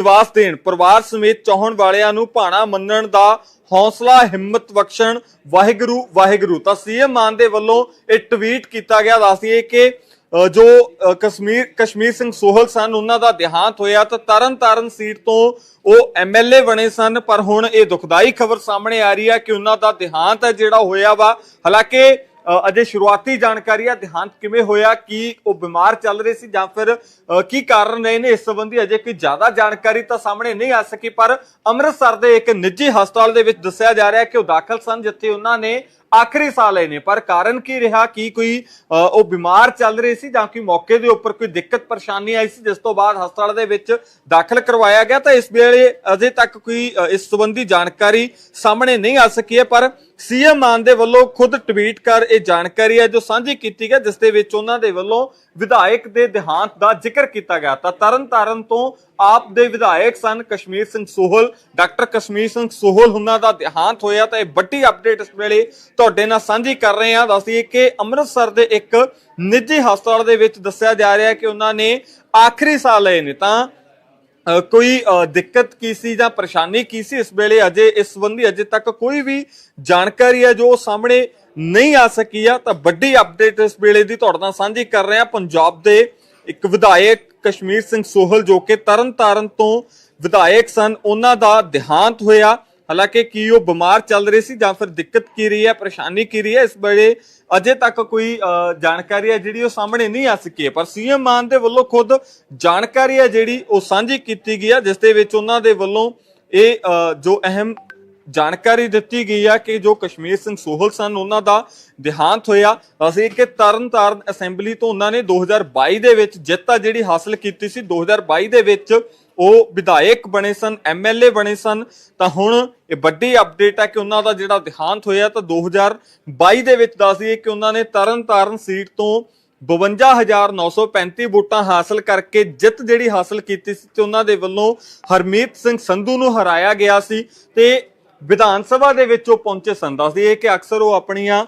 ਨਿਵਾਸ ਦੇਣ। ਪਰਿਵਾਰ ਸਮੇਤ ਚਾਹਣ ਵਾਲਿਆਂ ਨੂੰ ਭਾਣਾ ਮੰਨਣ ਦਾ ਹੌਸਲਾ, ਹਿੰਮਤ ਬਖਸ਼ਣ, ਵਾਹਿਗੁਰੂ ਵਾਹਿਗੁਰੂ। ਤਾਂ ਸੀਐਮ ਮਾਨ ਦੇ ਵੱਲੋਂ ਇਹ ਟਵੀਟ ਕੀਤਾ ਗਿਆ। ਦੱਸਦੀਏ ਕਿ ਜੋ ਕਸ਼ਮੀਰ ਕਸ਼ਮੀਰ ਸਿੰਘ ਸੋਹਲ ਸਨ, ਉਹਨਾਂ ਦਾ ਦੇਹਾਂਤ ਹੋਇਆ ਤਾਂ ਤਰਨ ਤਾਰਨ ਸੀਟ ਤੋਂ ਉਹ ਐਮਐਲਏ ਬਣੇ ਸਨ। ਪਰ ਹੁਣ ਇਹ ਦੁਖਦਾਈ ਖਬਰ ਸਾਹਮਣੇ ਆ ਰਹੀ ਹੈ ਕਿ ਉਹਨਾਂ ਦਾ ਦੇਹਾਂਤ ਹੈ ਜਿਹੜਾ ਹੋਇਆ ਵਾ। ਹਾਲਾਂਕਿ ਅਜੇ ਸ਼ੁਰੂਆਤੀ ਜਾਣਕਾਰੀ ਆ ਦੇਹਾਂਤ ਕਿਵੇਂ ਹੋਇਆ ਕੀ ਉਹ ਬਿਮਾਰ ਚੱਲ ਰਹੇ ਸੀ ਜਾਂ ਫਿਰ ਅ, ਕੀ ਕਾਰਨ ਰਹੇ ਨੇ ਇਸ ਸੰਬੰਧੀ ਅਜੇ ਕੋਈ ਜ਼ਿਆਦਾ ਜਾਣਕਾਰੀ ਤਾਂ ਸਾਹਮਣੇ ਨਹੀਂ ਆ ਸਕੀ ਪਰ ਅੰਮ੍ਰਿਤਸਰ ਦੇ ਇੱਕ ਨਿੱਜੀ ਹਸਪਤਾਲ ਦੇ ਵਿੱਚ ਦੱਸਿਆ ਜਾ ਰਿਹਾ ਕਿ ਉਹ ਦਾਖਲ ਸਨ ਜਿੱਥੇ ਉਹਨਾਂ ਨੇ ਆਖਰੀ ਸਾਹ ਲਏ ਨੇ, ਪਰ ਕਾਰਨ ਕੀ ਰਿਹਾ? ਕੀ ਕੋਈ ਉਹ ਬਿਮਾਰ ਚੱਲ ਰਹੇ ਸੀ ਜਾਂ ਕਿ ਮੌਕੇ ਦੇ ਉੱਪਰ ਕੋਈ ਦਿੱਕਤ ਪਰੇਸ਼ਾਨੀ ਆਈ ਸੀ, ਜਿਸ ਤੋਂ ਬਾਅਦ ਹਸਪਤਾਲ ਦੇ ਵਿੱਚ ਦਾਖਲ ਕਰਵਾਇਆ ਗਿਆ? ਤਾਂ ਇਸ ਵੇਲੇ ਅਜੇ ਤੱਕ ਕੋਈ ਇਸ ਸੰਬੰਧੀ ਜਾਣਕਾਰੀ ਸਾਹਮਣੇ ਨਹੀਂ ਆ ਸਕੀ ਹੈ, ਪਰ ਸੀਐਮ ਮਾਨ ਦੇ ਵੱਲੋਂ ਖੁਦ ਟਵੀਟ ਕਰ ਇਹ ਜਾਣਕਾਰੀ ਹੈ, ਜੋ ਸਾਂਝੀ ਕੀਤੀ ਗਈ, ਜਿਸ ਦੇ ਵਿੱਚ ਉਹਨਾਂ ਦੇ ਵੱਲੋਂ ਵਿਧਾਇਕ ਦੇ ਦੇਹਾਂਤ ਦਾ ਜ਼ਿਕਰ ਕੀਤਾ ਗਿਆ। ਤਾਂ ਤਰਨ ਤਾਰਨ ਤੋਂ ਆਪ ਦੇ ਵਿਧਾਇਕ ਸਨ ਕਸ਼ਮੀਰ ਸਿੰਘ ਸੋਹਲ, ਡਾਕਟਰ ਕਸ਼ਮੀਰ ਸਿੰਘ ਸੋਹਲ ਉਹਨਾਂ ਦਾ ਦੇਹਾਂਤ ਹੋਇਆ ਤਾਂ ਇਹ ਵੱਡੀ ਅਪਡੇਟ ਇਸ ਵੇਲੇ ਤੁਹਾਡੇ ਨਾਲ ਸਾਂਝੀ ਕਰ ਰਹੇ ਹਾਂ। ਦੱਸਦੀ ਕਿ ਅੰਮ੍ਰਿਤਸਰ ਦੇ ਇੱਕ ਨਿੱਜੀ ਹਸਪਤਾਲ ਦੇ ਵਿੱਚ ਦੱਸਿਆ ਜਾ ਰਿਹਾ ਕਿ ਉਹਨਾਂ ਨੇ ਆਖਰੀ ਸਾਹ ਲਏ ਨੇ ਤਾਂ ਕੋਈ ਦਿੱਕਤ ਕੀ ਸੀ ਜਾਂ ਪਰੇਸ਼ਾਨੀ ਕੀ ਸੀ ਇਸ ਵੇਲੇ? ਅਜੇ ਇਸ ਸੰਬੰਧੀ ਅਜੇ ਤੱਕ ਕੋਈ ਵੀ ਜਾਣਕਾਰੀ ਹੈ ਜੋ ਸਾਹਮਣੇ ਨਹੀਂ ਆ ਸਕੀ ਆ। ਤਾਂ ਵੱਡੀ ਅਪਡੇਟ ਇਸ ਵੇਲੇ ਦੀ ਤੁਹਾਡੇ ਨਾਲ ਸਾਂਝੀ ਕਰ ਰਹੇ ਹਾਂ। ਪੰਜਾਬ ਦੇ ਇੱਕ ਵਿਧਾਇਕ ਕਸ਼ਮੀਰ ਸਿੰਘ ਸੋਹਲ ਜੋ ਕਿ ਤਰਨ ਤਾਰਨ ਤੋਂ ਵਿਧਾਇਕ ਸਨ ਉਹਨਾਂ ਦਾ ਦੇਹਾਂਤ ਹੋਇਆ। ਹਾਲਾਂਕਿ ਕੀ ਉਹ ਬਿਮਾਰ ਚੱਲ ਰਹੇ ਸੀ ਜਾਂ ਫਿਰ ਦਿੱਕਤ ਕੀ ਰਹੀ ਹੈ ਪਰੇਸ਼ਾਨੀ ਕੀ ਰਹੀ ਹੈ ਇਸ ਬਾਰੇ ਅਜੇ ਤੱਕ ਕੋਈ ਅ, ਜਾਣਕਾਰੀ ਹੈ ਜਿਹੜੀ ਉਹ ਸਾਹਮਣੇ ਨਹੀਂ ਆ ਸਕੀ। ਹੈ ਪਰ ਸੀਐਮ ਮਾਨ ਦੇ ਵੱਲੋਂ ਖੁਦ ਜਾਣਕਾਰੀ ਹੈ ਜਿਹੜੀ ਉਹ ਸਾਂਝੀ ਕੀਤੀ ਗਈ ਹੈ ਜਿਸ ਦੇ ਵਿੱਚ ਉਹਨਾਂ ਦੇ ਵੱਲੋਂ ਇਹ ਜੋ ਅਹਿਮ ਜਾਣਕਾਰੀ ਦਿੱਤੀ ਗਈ ਆ ਕਿ ਜੋ ਕਸ਼ਮੀਰ ਸਿੰਘ ਸੋਹਲ ਸਨ, ਉਹਨਾਂ ਦਾ ਦੇਹਾਂਤ ਹੋਇਆ। ਅਸੀਂ ਕਿ ਤਰਨਤਾਰਨ ਅਸੈਂਬਲੀ ਤੋਂ ਉਹਨਾਂ ਨੇ 2022 ਦੇ ਵਿੱਚ ਜਿੱਤ ਆ ਜਿਹੜੀ ਹਾਸਲ ਕੀਤੀ ਸੀ 2022 ਦੇ ਵਿੱਚ ਉਹ ਵਿਧਾਇਕ ਬਣੇ ਸਨ ਐਮਐਲਏ ਬਣੇ ਸਨ। ਤਾਂ ਹੁਣ ਇਹ ਵੱਡੀ ਅਪਡੇਟ ਹੈ ਕਿ ਉਹਨਾਂ ਦਾ ਜਿਹੜਾ ਦੇਹਾਂਤ ਹੋਇਆ, ਤਾਂ 2022 ਦੇ ਵਿੱਚ ਦੱਸਦੀ ਦਈਏ ਕਿ ਉਹਨਾਂ ਨੇ ਤਰਨਤਾਰਨ ਸੀਟ ਤੋਂ 52935 ਵੋਟਾਂ ਹਾਸਲ ਕਰਕੇ ਜਿੱਤ ਜਿਹੜੀ ਹਾਸਲ ਕੀਤੀ ਸੀ, ਤੇ ਉਹਨਾਂ ਦੇ ਵੱਲੋਂ ਹਰਮੀਤ ਸਿੰਘ ਸੰਧੂ ਨੂੰ ਹਰਾਇਆ ਗਿਆ ਸੀ। ਤੇ ਵਿਧਾਨ ਸਭਾ ਦੇ ਵਿੱਚ ਉਹ ਪਹੁੰਚੇ ਸਨ। ਦੱਸਦੀ ਹੈ ਕਿ ਅਕਸਰ ਉਹ ਆਪਣੀਆਂ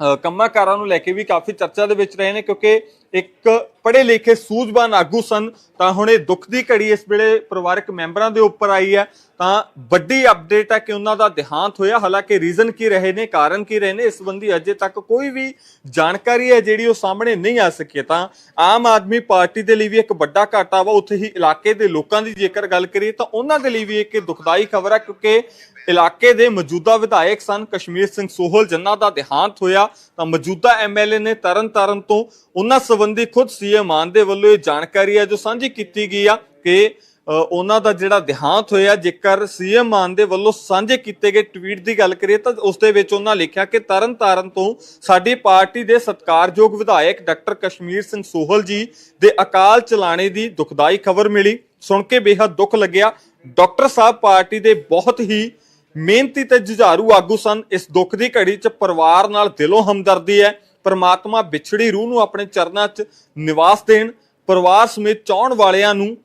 ਅ, ਕੰਮਾਂ-ਕਾਰਾਂ ਨੂੰ ਲੈ ਕੇ ਵੀ ਕਾਫੀ ਚਰਚਾ ਦੇ ਵਿੱਚ ਰਹੇ ਨੇ ਕਿਉਂਕਿ ਇੱਕ ਪੜ੍ਹੇ ਲਿਖੇ ਸੂਝਵਾਨ ਆਗੂ ਸਨ, ਤਾਂ ਹੁਣ ਇਹ ਦੁੱਖ ਦੀ ਘੜੀ ਇਸ ਵੇਲੇ ਪਰਿਵਾਰਕ ਮੈਂਬਰਾਂ ਦੇ ਉੱਪਰ ਆਈ ਹੈ। ਤਾਂ ਵੱਡੀ ਅਪਡੇਟ ਹੈ ਕਿ ਉਹਨਾਂ ਦਾ ਦੇਹਾਂਤ ਹੋਇਆ। ਹਾਲਾਂਕਿ ਰੀਜ਼ਨ ਕੀ ਰਹੇ ਨੇ, ਕਾਰਨ ਕੀ ਰਹੇ ਨੇ, ਇਸ ਸੰਬੰਧੀ ਅਜੇ ਤੱਕ ਕੋਈ ਵੀ ਜਾਣਕਾਰੀ ਹੈ ਜਿਹੜੀ ਉਹ ਸਾਹਮਣੇ ਨਹੀਂ ਆ ਸਕੀ। ਤਾਂ ਆਮ ਆਦਮੀ ਪਾਰਟੀ ਦੇ ਲਈ ਵੀ ਇੱਕ ਵੱਡਾ ਘਾਟਾ ਵਾ। ਉੱਥੇ ਹੀ ਇਲਾਕੇ ਦੇ ਲੋਕਾਂ ਦੀ ਜੇਕਰ ਗੱਲ ਕਰੀਏ ਤਾਂ ਉਹਨਾਂ ਦੇ ਲਈ ਵੀ ਇੱਕ ਦੁਖਦਾਈ ਖਬਰ ਹੈ ਕਿਉਂਕਿ ਇਲਾਕੇ ਦੇ ਮੌਜੂਦਾ ਵਿਧਾਇਕ ਸਨ ਕਸ਼ਮੀਰ ਸਿੰਘ ਸੋਹਲ, ਜਿਨ੍ਹਾਂ ਦਾ ਦੇਹਾਂਤ ਹੋਇਆ। ਤਾਂ ਮੌਜੂਦਾ ਐਮਐਲਏ ਨੇ ਤਰਨ ਤਾਰਨ ਤੋਂ ਉਹਨਾਂ ਸੰਬੰਧੀ ਖੁਦ ਸੀ ਸੀਐਮ ਮਾਨ ਦੇ ਵੱਲੋਂ ਇਹ ਜਾਣਕਾਰੀ ਹੈ ਜੋ ਸਾਂਝੀ ਕੀਤੀ ਗਈ ਆ ਕਿ ਉਹਨਾਂ ਦਾ ਜਿਹੜਾ ਦੇਹਾਂਤ ਹੋਇਆ, ਜੇਕਰ ਸੀਐਮ ਮਾਨ ਦੇ ਵੱਲੋਂ ਸਾਂਝੇ ਕੀਤੇ ਗਏ ਟਵੀਟ ਦੀ ਗੱਲ ਕਰੀਏ ਤਾਂ ਉਸ ਦੇ ਵਿੱਚ ਉਹਨਾਂ ਲਿਖਿਆ ਕਿ ਤਰਨ ਤਾਰਨ ਤੋਂ ਸਾਡੀ ਪਾਰਟੀ ਦੇ ਸਤਿਕਾਰਯੋਗ ਵਿਧਾਇਕ ਡਾਕਟਰ ਕਸ਼ਮੀਰ ਸਿੰਘ ਸੋਹਲ ਜੀ ਦੇ ਅਕਾਲ ਚਲਾਣੇ ਦੀ ਦੁਖਦਾਈ ਖਬਰ ਮਿਲੀ। ਸੁਣ ਕੇ ਬੇहद ਦੁੱਖ ਲੱਗਿਆ। ਡਾਕਟਰ ਸਾਹਿਬ ਪਾਰਟੀ ਦੇ ਬਹੁਤ ਹੀ ਮਿਹਨਤੀ ਤੇ ਜੁਝਾਰੂ ਆਗੂ ਸਨ। ਇਸ ਦੁੱਖ ਦੀ ਘੜੀ 'ਚ ਪਰਿਵਾਰ ਨਾਲ ਦਿਲੋਂ ਹਮਦਰਦੀ ਹੈ। ਪਰਮਾਤਮਾ ਵਿਛੜੀ ਰੂਹ ਨੂੰ ਆਪਣੇ ਚਰਨਾਂ 'ਚ ਨਿਵਾਸ ਦੇਣ, ਪਰਿਵਾਰ ਸਮੇਤ ਚਾਹਣ ਵਾਲਿਆਂ ਨੂੰ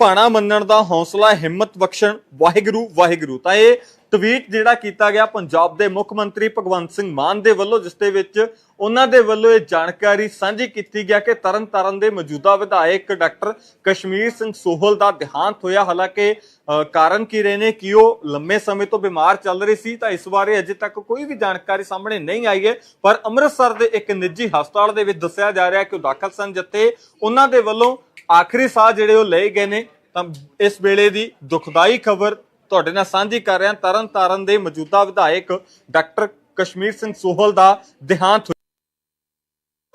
ਭਾਣਾ ਮੰਨਣ ਦਾ ਹੌਸਲਾ, ਹਿੰਮਤ ਬਖਸ਼ਣ, ਵਾਹਿਗੁਰੂ ਵਾਹਿਗੁਰੂ। ਤਾਂ ਇਹ ਟਵੀਟ ਜਿਹੜਾ ਕੀਤਾ ਗਿਆ ਪੰਜਾਬ ਦੇ ਮੁੱਖ ਮੰਤਰੀ ਭਗਵੰਤ ਸਿੰਘ ਮਾਨ ਦੇ ਵੱਲੋਂ, ਜਿਸ ਦੇ ਵਿੱਚ ਉਹਨਾਂ ਦੇ ਵੱਲੋਂ ਇਹ ਜਾਣਕਾਰੀ ਸਾਂਝੀ ਕੀਤੀ ਗਿਆ ਕਿ ਤਰਨ ਤਾਰਨ ਦੇ ਮੌਜੂਦਾ ਵਿਧਾਇਕ ਡਾਕਟਰ ਕਸ਼ਮੀਰ ਸਿੰਘ ਸੋਹਲ ਦਾ ਦੇਹਾਂਤ ਹੋਇਆ। ਹਾਲਾਂਕਿ ਕਾਰਨ ਕੀ ਰਹੇ ਨੇ? ਕਿ ਉਹ ਲੰਮੇ ਸਮੇਂ ਤੋਂ ਬਿਮਾਰ ਚੱਲ ਰਹੇ ਸੀ ਤਾਂ ਇਸ ਬਾਰੇ ਅਜੇ ਤੱਕ ਕੋਈ ਵੀ ਜਾਣਕਾਰੀ ਸਾਹਮਣੇ ਨਹੀਂ ਆਈ ਹੈ। ਪਰ ਅੰਮ੍ਰਿਤਸਰ ਦੇ ਇੱਕ ਨਿੱਜੀ ਹਸਪਤਾਲ ਦੇ ਵਿੱਚ ਦੱਸਿਆ ਜਾ ਰਿਹਾ ਕਿ ਉਹ ਦਾਖਲ ਸਨ, ਜਿੱਥੇ ਉਹਨਾਂ ਦੇ ਵੱਲੋਂ ਆਖਰੀ ਸਾਹ ਜਿਹੜੇ ਉਹ ਲਏ ਗਏ ਨੇ। ਤਾਂ ਇਸ ਵੇਲੇ ਦੀ ਦੁਖਦਾਈ ਖਬਰ ਤੁਹਾਡੇ ਨਾਲ ਸਾਂਝੀ ਕਰ ਰਿਹਾ ਤਰਨ ਤਾਰਨ ਦੇ ਮੌਜੂਦਾ ਵਿਧਾਇਕ ਡਾਕਟਰ ਕਸ਼ਮੀਰ ਸਿੰਘ ਸੋਹਲ ਦਾ ਦੇਹਾਂਤ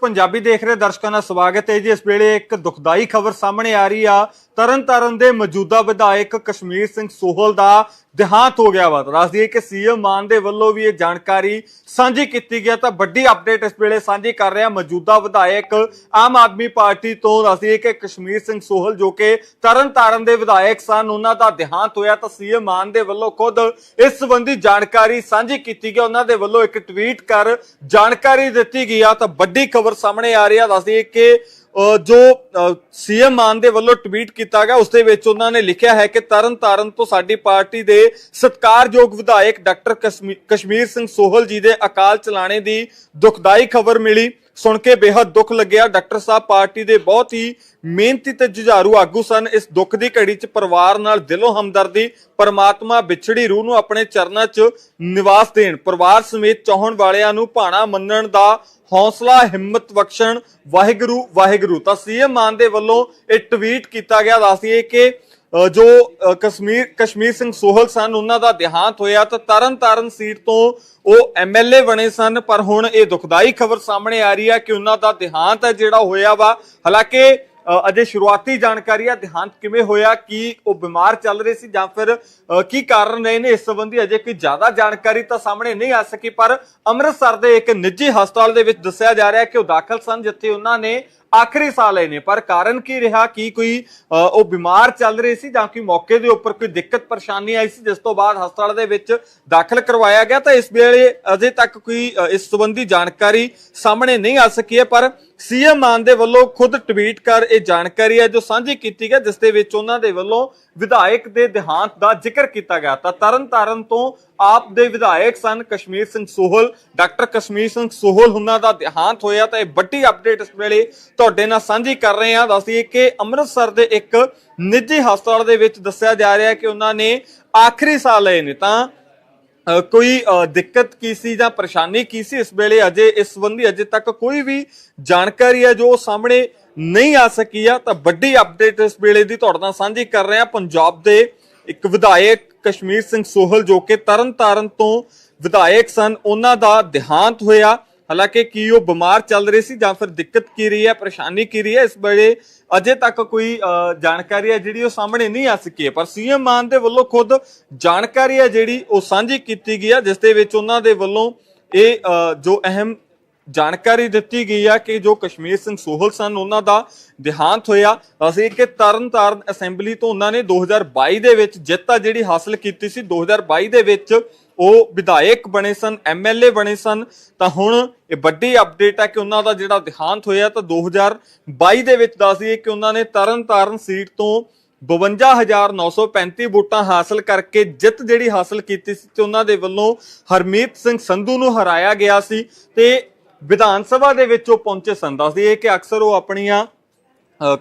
ਪੰਜਾਬੀ ਦੇਖ ਰਹੇ ਦਰਸ਼ਕਾਂ ਦਾ ਸਵਾਗਤ ਹੈ ਜੀ। ਇਸ ਵੇਲੇ ਇੱਕ ਦੁਖਦਾਈ ਖਬਰ ਸਾਹਮਣੇ ਆ ਰਹੀ ਆ। ਤਰਨ ਤਾਰਨ ਦੇ ਮੌਜੂਦਾ ਵਿਧਾਇਕ ਕਸ਼ਮੀਰ ਸਿੰਘ ਸੋਹਲ ਦਾ ਦੇਹਾਂਤ ਹੋ ਗਿਆ ਵਾ। ਦੱਸ ਦਈਏ ਕਿ ਸੀਐਮ ਮਾਨ ਦੇ ਵੱਲੋਂ ਵੀ ਇਹ ਜਾਣਕਾਰੀ ਸਾਂਝੀ ਕੀਤੀ ਗਿਆ ਤਾਂ ਵੱਡੀ ਅਪਡੇਟ ਇਸ ਵੇਲੇ ਸਾਂਝੀ ਕਰ ਰਿਹਾ ਮੌਜੂਦਾ ਵਿਧਾਇਕ ਆਮ ਆਦਮੀ ਪਾਰਟੀ ਤੋਂ। ਦੱਸ ਦਈਏ ਕਿ ਕਸ਼ਮੀਰ ਸਿੰਘ ਸੋਹਲ ਜੋ ਕਿ ਤਰਨ ਤਾਰਨ ਦੇ ਵਿਧਾਇਕ ਸਨ, ਉਹਨਾਂ ਦਾ ਦੇਹਾਂਤ ਹੋਇਆ। ਤਾਂ ਸੀਐਮ ਮਾਨ ਦੇ ਵੱਲੋਂ ਖੁਦ ਇਸ ਸੰਬੰਧੀ ਜਾਣਕਾਰੀ ਸਾਂਝੀ ਕੀਤੀ ਗਈ। ਉਹਨਾਂ ਦੇ ਵੱਲੋਂ ਇੱਕ ਟਵੀਟ ਕਰ ਜਾਣਕਾਰੀ ਦਿੱਤੀ ਗਈ ਆ। ਤਾਂ ਵੱਡੀ ਖਬਰ ਸਾਹਮਣੇ ਆ ਰਹੀ ਆ। ਦੱਸ ਦਈਏ ਕਿ ਜੋ ਸੀਐਮ ਮਾਨ ਦੇ ਵੱਲੋਂ ਟਵੀਟ ਕੀਤਾ ਗਿਆ, ਉਸ ਦੇ ਵਿੱਚ ਉਹਨਾਂ ਨੇ ਲਿਖਿਆ ਹੈ ਕਿ ਤਰਨ ਤਾਰਨ ਤੋਂ ਸਾਡੀ ਪਾਰਟੀ ਦੇ ਸਤਕਾਰਯੋਗ ਵਿਧਾਇਕ ਡਾਕਟਰ ਕਸ਼ਮੀ- ਕਸ਼ਮੀਰ ਸਿੰਘ ਸੋਹਲ ਜੀ ਦੇ ਅਕਾਲ ਚਲਾਣੇ ਦੀ ਦੁਖਦਾਈ ਖਬਰ ਮਿਲੀ। ਸੁਣ ਕੇ ਬੇहद ਦੁੱਖ ਲੱਗਿਆ। ਡਾਕਟਰ ਸਾਹਿਬ ਪਾਰਟੀ ਦੇ ਬਹੁਤ ਹੀ ਮਿਹਨਤੀ ਤੇ ਜੁਝਾਰੂ ਆਗੂ ਸਨ। ਇਸ ਦੁੱਖ ਦੀ ਘੜੀ 'ਚ ਪਰਿਵਾਰ ਨਾਲ ਦਿਲੋਂ ਹਮਦਰਦੀ, ਪਰਮਾਤਮਾ ਵਿਛੜੀ ਰੂਹ ਨੂੰ ਆਪਣੇ ਚਰਨਾਂ 'ਚ ਨਿਵਾਸ ਦੇਣ, ਪਰਿਵਾਰ ਸਮੇਤ ਚਾਹਣ ਵਾਲਿਆਂ ਨੂੰ ਭਾਣਾ ਮੰਨਣ ਦਾ ਹੌਸਲਾ, ਹਿੰਮਤ ਬਖਸ਼ਣ, ਵਾਹਿਗੁਰੂ ਵਾਹਿਗੁਰੂ। ਤਾਂ ਸੀਐਮ ਮਾਨ ਦੇ ਵੱਲੋਂ ਇਹ ਟਵੀਟ ਕੀਤਾ ਗਿਆ। ਦੱਸਦੀਏ ਕਿ ਜੋ ਕਸ਼ਮੀਰ ਕਸ਼ਮੀਰ ਸਿੰਘ ਸੋਹਲ ਸਨ, ਉਹਨਾਂ ਦਾ ਦੇਹਾਂਤ ਹੋਇਆ ਤਾਂ ਤਰਨ ਤਾਰਨ ਸੀਟ ਤੋਂ ਉਹ ਐਮਐਲਏ ਬਣੇ ਸਨ। ਪਰ ਹੁਣ ਇਹ ਦੁਖਦਾਈ ਖਬਰ ਸਾਹਮਣੇ ਆ ਰਹੀ ਹੈ ਕਿ ਉਹਨਾਂ ਦਾ ਦੇਹਾਂਤ ਹੈ ਜਿਹੜਾ ਹੋਇਆ ਵਾ। ਹਾਲਾਂਕਿ ਅਜੇ ਸ਼ੁਰੂਆਤੀ ਜਾਣਕਾਰੀ ਆ ਦੇਹਾਂਤ ਕਿਵੇਂ ਹੋਇਆ ਕੀ ਉਹ ਬਿਮਾਰ ਚੱਲ ਰਹੇ ਸੀ ਜਾਂ ਫਿਰ ਕੀ ਕਾਰਨ ਰਹੇ ਨੇ ਇਸ ਸੰਬੰਧੀ ਅਜੇ ਕੋਈ ਜ਼ਿਆਦਾ ਜਾਣਕਾਰੀ ਤਾਂ ਸਾਹਮਣੇ ਨਹੀਂ ਆ ਸਕੀ ਪਰ ਅੰਮ੍ਰਿਤਸਰ ਦੇ ਇੱਕ ਨਿੱਜੀ ਹਸਪਤਾਲ ਦੇ ਵਿੱਚ ਦੱਸਿਆ ਜਾ ਰਿਹਾ ਕਿ ਉਹ ਦਾਖਲ ਸਨ ਜਿੱਥੇ ਉਹਨਾਂ ਨੇ ਆਖਰੀ ਸਾਹ ਲਏ ਨੇ। ਪਰ ਕਾਰਨ ਕੀ ਰਿਹਾ ਕੀ ਕੋਈ ਅ, ਉਹ ਬਿਮਾਰ ਚੱਲ ਰਹੇ ਸੀ ਜਾਂ ਕਿ ਮੌਕੇ ਦੇ ਉੱਪਰ ਕੋਈ ਦਿੱਕਤ ਪਰੇਸ਼ਾਨੀ ਆਈ ਸੀ ਜਿਸ ਤੋਂ ਬਾਅਦ ਹਸਪਤਾਲ ਦੇ ਵਿੱਚ ਦਾਖਲ ਕਰਵਾਇਆ ਗਿਆ ਤਾਂ ਇਸ ਵੇਲੇ ਅਜੇ ਤੱਕ ਕੋਈ ਇਸ ਸੰਬੰਧੀ ਜਾਣਕਾਰੀ ਸਾਹਮਣੇ ਨਹੀਂ ਆ ਸਕੀ ਹੈ ਪਰ ਸੀਐਮ ਮਾਨ ਦੇ ਵੱਲੋਂ ਖੁਦ ਟਵੀਟ ਕਰ ਇਹ ਜਾਣਕਾਰੀ ਹੈ ਜੋ ਸਾਂਝੀ ਕੀਤੀ ਗਈ, ਜਿਸ ਦੇ ਵਿੱਚ ਉਹਨਾਂ ਦੇ ਵੱਲੋਂ ਵਿਧਾਇਕ ਦੇ ਦੇਹਾਂਤ ਦਾ ਜ਼ਿਕਰ ਕੀਤਾ ਗਿਆ ਤਾਂ ਤਰਨ ਤਾਰਨ ਤੋਂ ਆਪ ਦੇ ਵਿਧਾਇਕ ਸਨ ਕਸ਼ਮੀਰ ਸਿੰਘ ਸੋਹਲ, ਡਾਕਟਰ ਕਸ਼ਮੀਰ ਸਿੰਘ ਸੋਹਲ ਉਹਨਾਂ ਦਾ ਦੇਹਾਂਤ ਹੋਇਆ ਤਾਂ ਇਹ ਵੱਡੀ ਅਪਡੇਟ ਇਸ ਵੇਲੇ ਤੁਹਾਡੇ ਨਾਲ ਸਾਂਝੀ ਕਰ ਰਹੇ ਹਾਂ। ਦੱਸਦੀ ਕਿ ਅੰਮ੍ਰਿਤਸਰ ਦੇ ਇੱਕ ਨਿੱਜੀ ਹਸਪਤਾਲ ਦੇ ਵਿੱਚ ਦੱਸਿਆ ਜਾ ਰਿਹਾ ਹੈ ਕਿ ਉਹਨਾਂ ਨੇ ਆਖਰੀ ਸਾਹ ਲਏ ਨੇ ਤਾਂ ਕੋਈ ਦਿੱਕਤ ਕੀ ਸੀ ਜਾਂ ਪਰੇਸ਼ਾਨੀ ਕੀ ਸੀ ਇਸ ਵੇਲੇ? ਅਜੇ ਇਸ ਸੰਬੰਧੀ ਅਜੇ ਤੱਕ ਕੋਈ ਵੀ ਜਾਣਕਾਰੀ ਹੈ ਜੋ ਸਾਹਮਣੇ ਨਹੀਂ ਆ ਸਕੀ ਆ, ਤਾਂ ਵੱਡੀ ਅਪਡੇਟ ਇਸ ਵੇਲੇ ਦੀ ਤੁਹਾਡੇ ਨਾਲ ਸਾਂਝੀ ਕਰ ਰਹੇ ਹਾਂ। ਪੰਜਾਬ ਦੇ ਇੱਕ ਵਿਧਾਇਕ ਕਸ਼ਮੀਰ ਸਿੰਘ ਸੋਹਲ, ਜੋ ਕਿ ਤਰਨ ਤਾਰਨ ਤੋਂ ਵਿਧਾਇਕ ਸਨ, ਉਹਨਾਂ ਦਾ ਦੇਹਾਂਤ ਹੋਇਆ। ਹਾਲਾਂਕਿ ਕੀ ਉਹ ਬਿਮਾਰ ਚੱਲ ਰਹੇ ਸੀ ਜਾਂ ਫਿਰ ਦਿੱਕਤ ਕੀ ਰਹੀ ਹੈ, ਪਰੇਸ਼ਾਨੀ ਕੀ ਰਹੀ ਹੈ, ਇਸ ਵੇਲੇ ਅਜੇ ਤੱਕ ਕੋਈ ਜਾਣਕਾਰੀ ਹੈ ਜਿਹੜੀ ਉਹ ਸਾਹਮਣੇ ਨਹੀਂ ਆ ਸਕੀ। ਹੈ ਪਰ ਸੀਐਮ ਮਾਨ ਦੇ ਵੱਲੋਂ ਖੁਦ ਜਾਣਕਾਰੀ ਹੈ ਜਿਹੜੀ ਉਹ ਸਾਂਝੀ ਕੀਤੀ ਗਈ ਹੈ ਜਿਸ ਦੇ ਵਿੱਚ ਉਹਨਾਂ ਦੇ ਵੱਲੋਂ ਇਹ ਜੋ ਅਹਿਮ ਜਾਣਕਾਰੀ ਦਿੱਤੀ ਗਈ ਆ ਕਿ ਜੋ ਕਸ਼ਮੀਰ ਸਿੰਘ ਸੋਹਲ ਸਨ, ਉਹਨਾਂ ਦਾ ਦੇਹਾਂਤ ਹੋਇਆ। ਅਸੀਂ ਕਿ ਤਰਨ ਤਾਰਨ ਅਸੈਂਬਲੀ ਤੋਂ ਉਹਨਾਂ ਨੇ 2022 ਦੇ ਵਿੱਚ ਜਿੱਤ ਆ ਜਿਹੜੀ ਹਾਸਲ ਕੀਤੀ ਸੀ। 2022 ਦੇ ਵਿੱਚ ਉਹ ਵਿਧਾਇਕ ਬਣੇ ਸਨ ਐਮਐਲਏ ਬਣੇ ਸਨ, ਤਾਂ ਹੁਣ ਇਹ ਵੱਡੀ ਅਪਡੇਟ ਹੈ ਕਿ ਉਹਨਾਂ ਦਾ ਜਿਹੜਾ ਦੇਹਾਂਤ ਹੋਇਆ ਤਾਂ 2022 ਦੇ ਵਿੱਚ ਦੱਸ ਦਈਏ ਕਿ ਉਹਨਾਂ ਨੇ ਤਰਨ ਤਾਰਨ ਸੀਟ ਤੋਂ 52935 ਵੋਟਾਂ ਹਾਸਲ ਕਰਕੇ ਜਿੱਤ ਜਿਹੜੀ ਹਾਸਲ ਕੀਤੀ ਸੀ ਤੇ ਉਹਨਾਂ ਦੇ ਵੱਲੋਂ ਹਰਮੀਤ ਸਿੰਘ ਸੰਧੂ ਨੂੰ ਹਰਾਇਆ ਗਿਆ ਸੀ ਤੇ ਵਿਧਾਨ ਸਭਾ ਦੇ ਵਿੱਚ ਉਹ ਪਹੁੰਚੇ ਸਨ। ਦੱਸਦੀ ਹੈ ਕਿ ਅਕਸਰ ਉਹ ਆਪਣੀਆਂ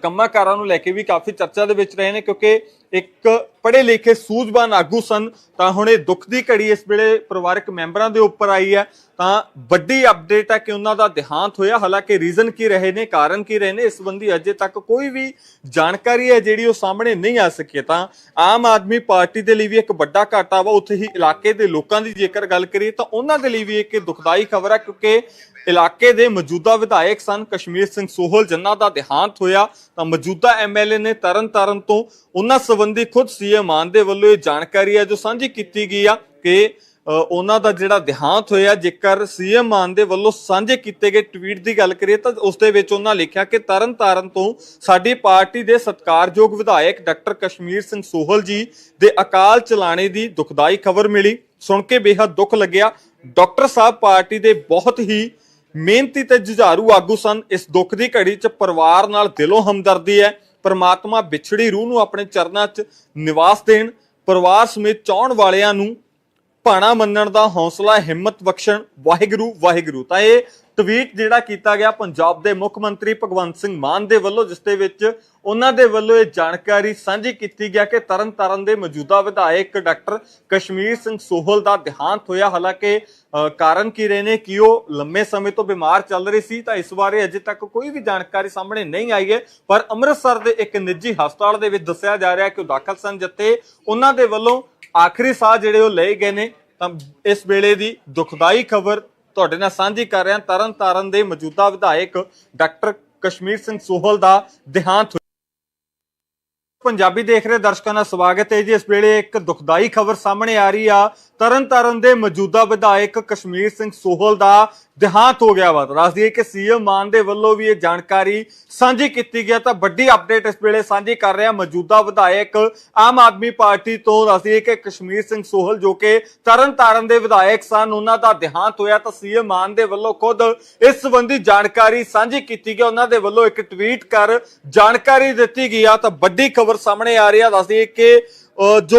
ਕੰਮਾਂ-ਕਾਰਾਂ ਨੂੰ ਲੈ ਕੇ ਵੀ ਕਾਫੀ ਚਰਚਾ ਦੇ ਵਿੱਚ ਰਹੇ ਨੇ ਕਿਉਂਕਿ ਇੱਕ ਪੜ੍ਹੇ ਲਿਖੇ ਸੂਝਵਾਨ ਆਗੂ ਸਨ, ਤਾਂ ਹੁਣ ਇਹ ਦੁੱਖ ਦੀ ਘੜੀ ਇਸ ਵੇਲੇ ਪਰਿਵਾਰਕ ਮੈਂਬਰਾਂ ਦੇ ਉੱਪਰ ਆਈ ਹੈ। ਤਾਂ ਵੱਡੀ ਅਪਡੇਟ ਹੈ ਕਿ ਉਹਨਾਂ ਦਾ ਦੇਹਾਂਤ ਹੋਇਆ। ਹਾਲਾਂਕਿ ਰੀਜ਼ਨ ਕੀ ਰਹੇ ਨੇ, ਕਾਰਨ ਕੀ ਰਹੇ ਨੇ, ਇਸ ਸੰਬੰਧੀ ਅਜੇ ਤੱਕ ਕੋਈ ਵੀ ਜਾਣਕਾਰੀ ਹੈ ਜਿਹੜੀ ਉਹ ਸਾਹਮਣੇ ਨਹੀਂ ਆ ਸਕੀ। ਤਾਂ ਆਮ ਆਦਮੀ ਪਾਰਟੀ ਦੇ ਲਈ ਵੀ ਇੱਕ ਵੱਡਾ ਘਾਟਾ ਵਾ ਉੱਥੇ ਹੀ ਇਲਾਕੇ ਦੇ ਲੋਕਾਂ ਦੀ ਜੇਕਰ ਗੱਲ ਕਰੀਏ ਤਾਂ ਉਹਨਾਂ ਦੇ ਲਈ ਵੀ ਇੱਕ ਦੁਖਦਾਈ ਖਬਰ ਹੈ, ਕਿਉਂਕਿ ਇਲਾਕੇ ਦੇ ਮੌਜੂਦਾ ਵਿਧਾਇਕ ਸਨ ਕਸ਼ਮੀਰ ਸਿੰਘ ਸੋਹਲ, ਜਿਨ੍ਹਾਂ ਦਾ ਦੇਹਾਂਤ ਹੋਇਆ। ਤਾਂ ਮੌਜੂਦਾ ਐਮਐਲਏ ਨੇ ਤਰਨਤਾਰਨ ਤੋਂ ਉਹਨਾਂ ਸੰਬੰਧੀ ਖੁਦ ਸੀਐਮ ਮਾਨ ਦੇ ਵੱਲੋਂ ਇਹ ਜਾਣਕਾਰੀ ਹੈ ਜੋ ਸਾਂਝੀ ਕੀਤੀ ਗਈ ਆ ਕਿ ਉਹਨਾਂ ਦਾ ਜਿਹੜਾ ਦੇਹਾਂਤ ਹੋਇਆ, ਜੇਕਰ ਸੀਐਮ ਮਾਨ ਦੇ ਵੱਲੋਂ ਸਾਂਝੇ ਕੀਤੇ ਗਏ ਟਵੀਟ ਦੀ ਗੱਲ ਕਰੀਏ ਤਾਂ ਉਸ ਦੇ ਵਿੱਚ ਉਹਨਾਂ ਲਿਖਿਆ ਕਿ ਤਰਨ ਤਾਰਨ ਤੋਂ ਸਾਡੀ ਪਾਰਟੀ ਦੇ ਸਤਿਕਾਰਯੋਗ ਵਿਧਾਇਕ ਡਾਕਟਰ ਕਸ਼ਮੀਰ ਸਿੰਘ ਸੋਹਲ ਜੀ ਦੇ ਅਕਾਲ ਚਲਾਣੇ ਦੀ ਦੁਖਦਾਈ ਖਬਰ ਮਿਲੀ। ਸੁਣ ਕੇ ਬੇहद ਦੁੱਖ ਲੱਗਿਆ। ਡਾਕਟਰ ਸਾਹਿਬ ਪਾਰਟੀ ਦੇ ਬਹੁਤ ਹੀ ਮਿਹਨਤੀ ਤੇ ਜੁਝਾਰੂ ਆਗੂ ਸਨ। ਇਸ ਦੁੱਖ ਦੀ ਘੜੀ 'ਚ ਪਰਿਵਾਰ ਨਾਲ ਦਿਲੋਂ ਹਮਦਰਦੀ ਹੈ। ਪਰਮਾਤਮਾ ਵਿਛੜੀ ਰੂਹ ਨੂੰ ਆਪਣੇ ਚਰਨਾਂ 'ਚ ਨਿਵਾਸ ਦੇਣ, ਪਰਿਵਾਰ ਸਮੇਤ ਚਾਹਣ ਵਾਲਿਆਂ ਨੂੰ ਭਾਣਾ ਮੰਨਣ ਦਾ ਹੌਸਲਾ, ਹਿੰਮਤ ਬਖਸ਼ਣ। ਵਾਹਿਗੁਰੂ ਵਾਹਿਗੁਰੂ। ਤਾਂ ਇਹ ਟਵੀਟ ਜਿਹੜਾ ਕੀਤਾ ਗਿਆ ਪੰਜਾਬ ਦੇ ਮੁੱਖ ਮੰਤਰੀ ਭਗਵੰਤ ਸਿੰਘ ਮਾਨ ਦੇ ਵੱਲੋਂ, ਜਿਸ ਦੇ ਵਿੱਚ ਉਹਨਾਂ ਦੇ ਵੱਲੋਂ ਇਹ ਜਾਣਕਾਰੀ ਸਾਂਝੀ ਕੀਤੀ ਗਿਆ ਕਿ ਤਰਨ ਤਾਰਨ ਦੇ ਮੌਜੂਦਾ ਵਿਧਾਇਕ ਡਾਕਟਰ ਕਸ਼ਮੀਰ ਸਿੰਘ ਸੋਹਲ ਦਾ ਦੇਹਾਂਤ ਹੋਇਆ। ਹਾਲਾਂਕਿ ਕਾਰਨ ਕੀ ਰਹੇ ਨੇ, ਕਿ ਉਹ ਲੰਮੇ ਸਮੇਂ ਤੋਂ ਬਿਮਾਰ ਚੱਲ ਰਹੇ ਸੀ, ਤਾਂ ਇਸ ਬਾਰੇ ਅਜੇ ਤੱਕ ਕੋਈ ਵੀ ਜਾਣਕਾਰੀ ਸਾਹਮਣੇ ਨਹੀਂ ਆਈ ਹੈ। ਪਰ ਅੰਮ੍ਰਿਤਸਰ ਦੇ ਇੱਕ ਨਿੱਜੀ ਹਸਪਤਾਲ ਦੇ ਵਿੱਚ ਦੱਸਿਆ ਜਾ ਰਿਹਾ ਕਿ ਉਹ ਦਾਖਲ ਸਨ, ਜਿੱਥੇ ਉਹਨਾਂ ਦੇ ਵੱਲੋਂ ਆਖਰੀ ਸਾਹ ਜਿਹੜੇ ਉਹ ਲਏ ਗਏ ਨੇ। ਤਾਂ ਇਸ ਵੇਲੇ ਦੀ ਦੁਖਦਾਈ ਖਬਰ ਤੁਹਾਡੇ ਨਾਲ ਸਾਂਝੀ ਕਰ ਰਿਹਾ, ਤਰਨ ਤਾਰਨ ਦੇ ਮੌਜੂਦਾ ਵਿਧਾਇਕ ਡਾਕਟਰ ਕਸ਼ਮੀਰ ਸਿੰਘ ਸੋਹਲ ਦਾ ਦੇਹਾਂਤ ਪੰਜਾਬੀ ਦੇਖ ਰਹੇ ਦਰਸ਼ਕਾਂ ਦਾ ਸਵਾਗਤ ਹੈ ਜੀ। ਇਸ ਵੇਲੇ ਇੱਕ ਦੁਖਦਾਈ ਖਬਰ ਸਾਹਮਣੇ ਆ ਰਹੀ ਆ। ਤਰਨਤਾਰਨ ਦੇ ਮੌਜੂਦਾ ਵਿਧਾਇਕ ਕਸ਼ਮੀਰ ਸਿੰਘ ਸੋਹਲ ਦਾ ਦੇਹਾਂਤ ਹੋ ਗਿਆ ਵਾ। ਦੱਸ ਦਈਏ ਕਿ ਸੀਐਮ ਮਾਨ ਦੇ ਵੱਲੋਂ ਵੀ ਇਹ ਜਾਣਕਾਰੀ ਸਾਂਝੀ ਕੀਤੀ ਗਿਆ ਤਾਂ ਵੱਡੀ ਅਪਡੇਟ ਇਸ ਵੇਲੇ ਸਾਂਝੀ ਕਰ ਰਿਹਾ ਮੌਜੂਦਾ ਵਿਧਾਇਕ ਆਮ ਆਦਮੀ ਪਾਰਟੀ ਤੋਂ। ਦੱਸ ਦਈਏ ਕਿ ਕਸ਼ਮੀਰ ਸਿੰਘ ਸੋਹਲ ਜੋ ਕਿ ਤਰਨ ਤਾਰਨ ਦੇ ਵਿਧਾਇਕ ਸਨ, ਉਹਨਾਂ ਦਾ ਦੇਹਾਂਤ ਹੋਇਆ। ਤਾਂ ਸੀਐਮ ਮਾਨ ਦੇ ਵੱਲੋਂ ਖੁਦ ਇਸ ਸੰਬੰਧੀ ਜਾਣਕਾਰੀ ਸਾਂਝੀ ਕੀਤੀ ਗਈ। ਉਹਨਾਂ ਦੇ ਵੱਲੋਂ ਇੱਕ ਟਵੀਟ ਕਰ ਜਾਣਕਾਰੀ ਦਿੱਤੀ ਗਈ ਆ। ਤਾਂ ਵੱਡੀ ਖਬਰ ਸਾਹਮਣੇ ਆ ਰਹੀ ਆ। ਦੱਸ ਦਈਏ ਕਿ ਜੋ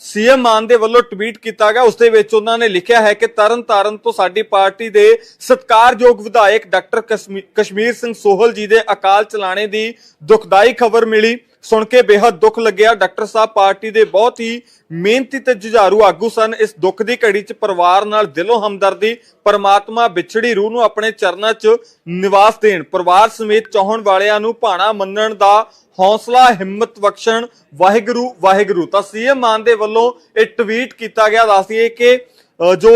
ਸੀਐਮ ਮਾਨ ਦੇ ਵੱਲੋਂ ਟਵੀਟ ਕੀਤਾ ਗਿਆ, ਉਸ ਦੇ ਵਿੱਚ ਉਹਨਾਂ ਨੇ ਲਿਖਿਆ ਹੈ ਕਿ ਤਰਨ ਤਾਰਨ ਤੋਂ ਸਾਡੀ ਪਾਰਟੀ ਦੇ ਸਤਕਾਰਯੋਗ ਵਿਧਾਇਕ ਡਾਕਟਰ ਕਸ਼ਮੀ- ਕਸ਼ਮੀਰ ਸਿੰਘ ਸੋਹਲ ਜੀ ਦੇ ਅਕਾਲ ਚਲਾਣੇ ਦੀ ਦੁਖਦਾਈ ਖਬਰ ਮਿਲੀ। ਸੁਣ ਕੇ ਬੇहद ਦੁੱਖ ਲੱਗਿਆ। ਡਾਕਟਰ ਸਾਹਿਬ ਪਾਰਟੀ ਦੇ ਬਹੁਤ ਹੀ ਮਿਹਨਤੀ ਤੇ ਜੁਝਾਰੂ ਆਗੂ ਸਨ। ਇਸ ਦੁੱਖ ਦੀ ਘੜੀ 'ਚ ਪਰਿਵਾਰ ਨਾਲ ਦਿਲੋਂ ਹਮਦਰਦੀ, ਪਰਮਾਤਮਾ ਵਿਛੜੀ ਰੂਹ ਨੂੰ ਆਪਣੇ ਚਰਨਾਂ 'ਚ ਨਿਵਾਸ ਦੇਣ, ਪਰਿਵਾਰ ਸਮੇਤ ਚਾਹਣ ਵਾਲਿਆਂ ਨੂੰ ਭਾਣਾ ਮੰਨਣ ਦਾ ਹੌਸਲਾ, ਹਿੰਮਤ ਬਖਸ਼ਣ, ਵਾਹਿਗੁਰੂ ਵਾਹਿਗੁਰੂ। ਤਾਂ ਸੀਐਮ ਮਾਨ ਦੇ ਵੱਲੋਂ ਇਹ ਟਵੀਟ ਕੀਤਾ ਗਿਆ। ਦੱਸਦੀਏ ਕਿ ਜੋ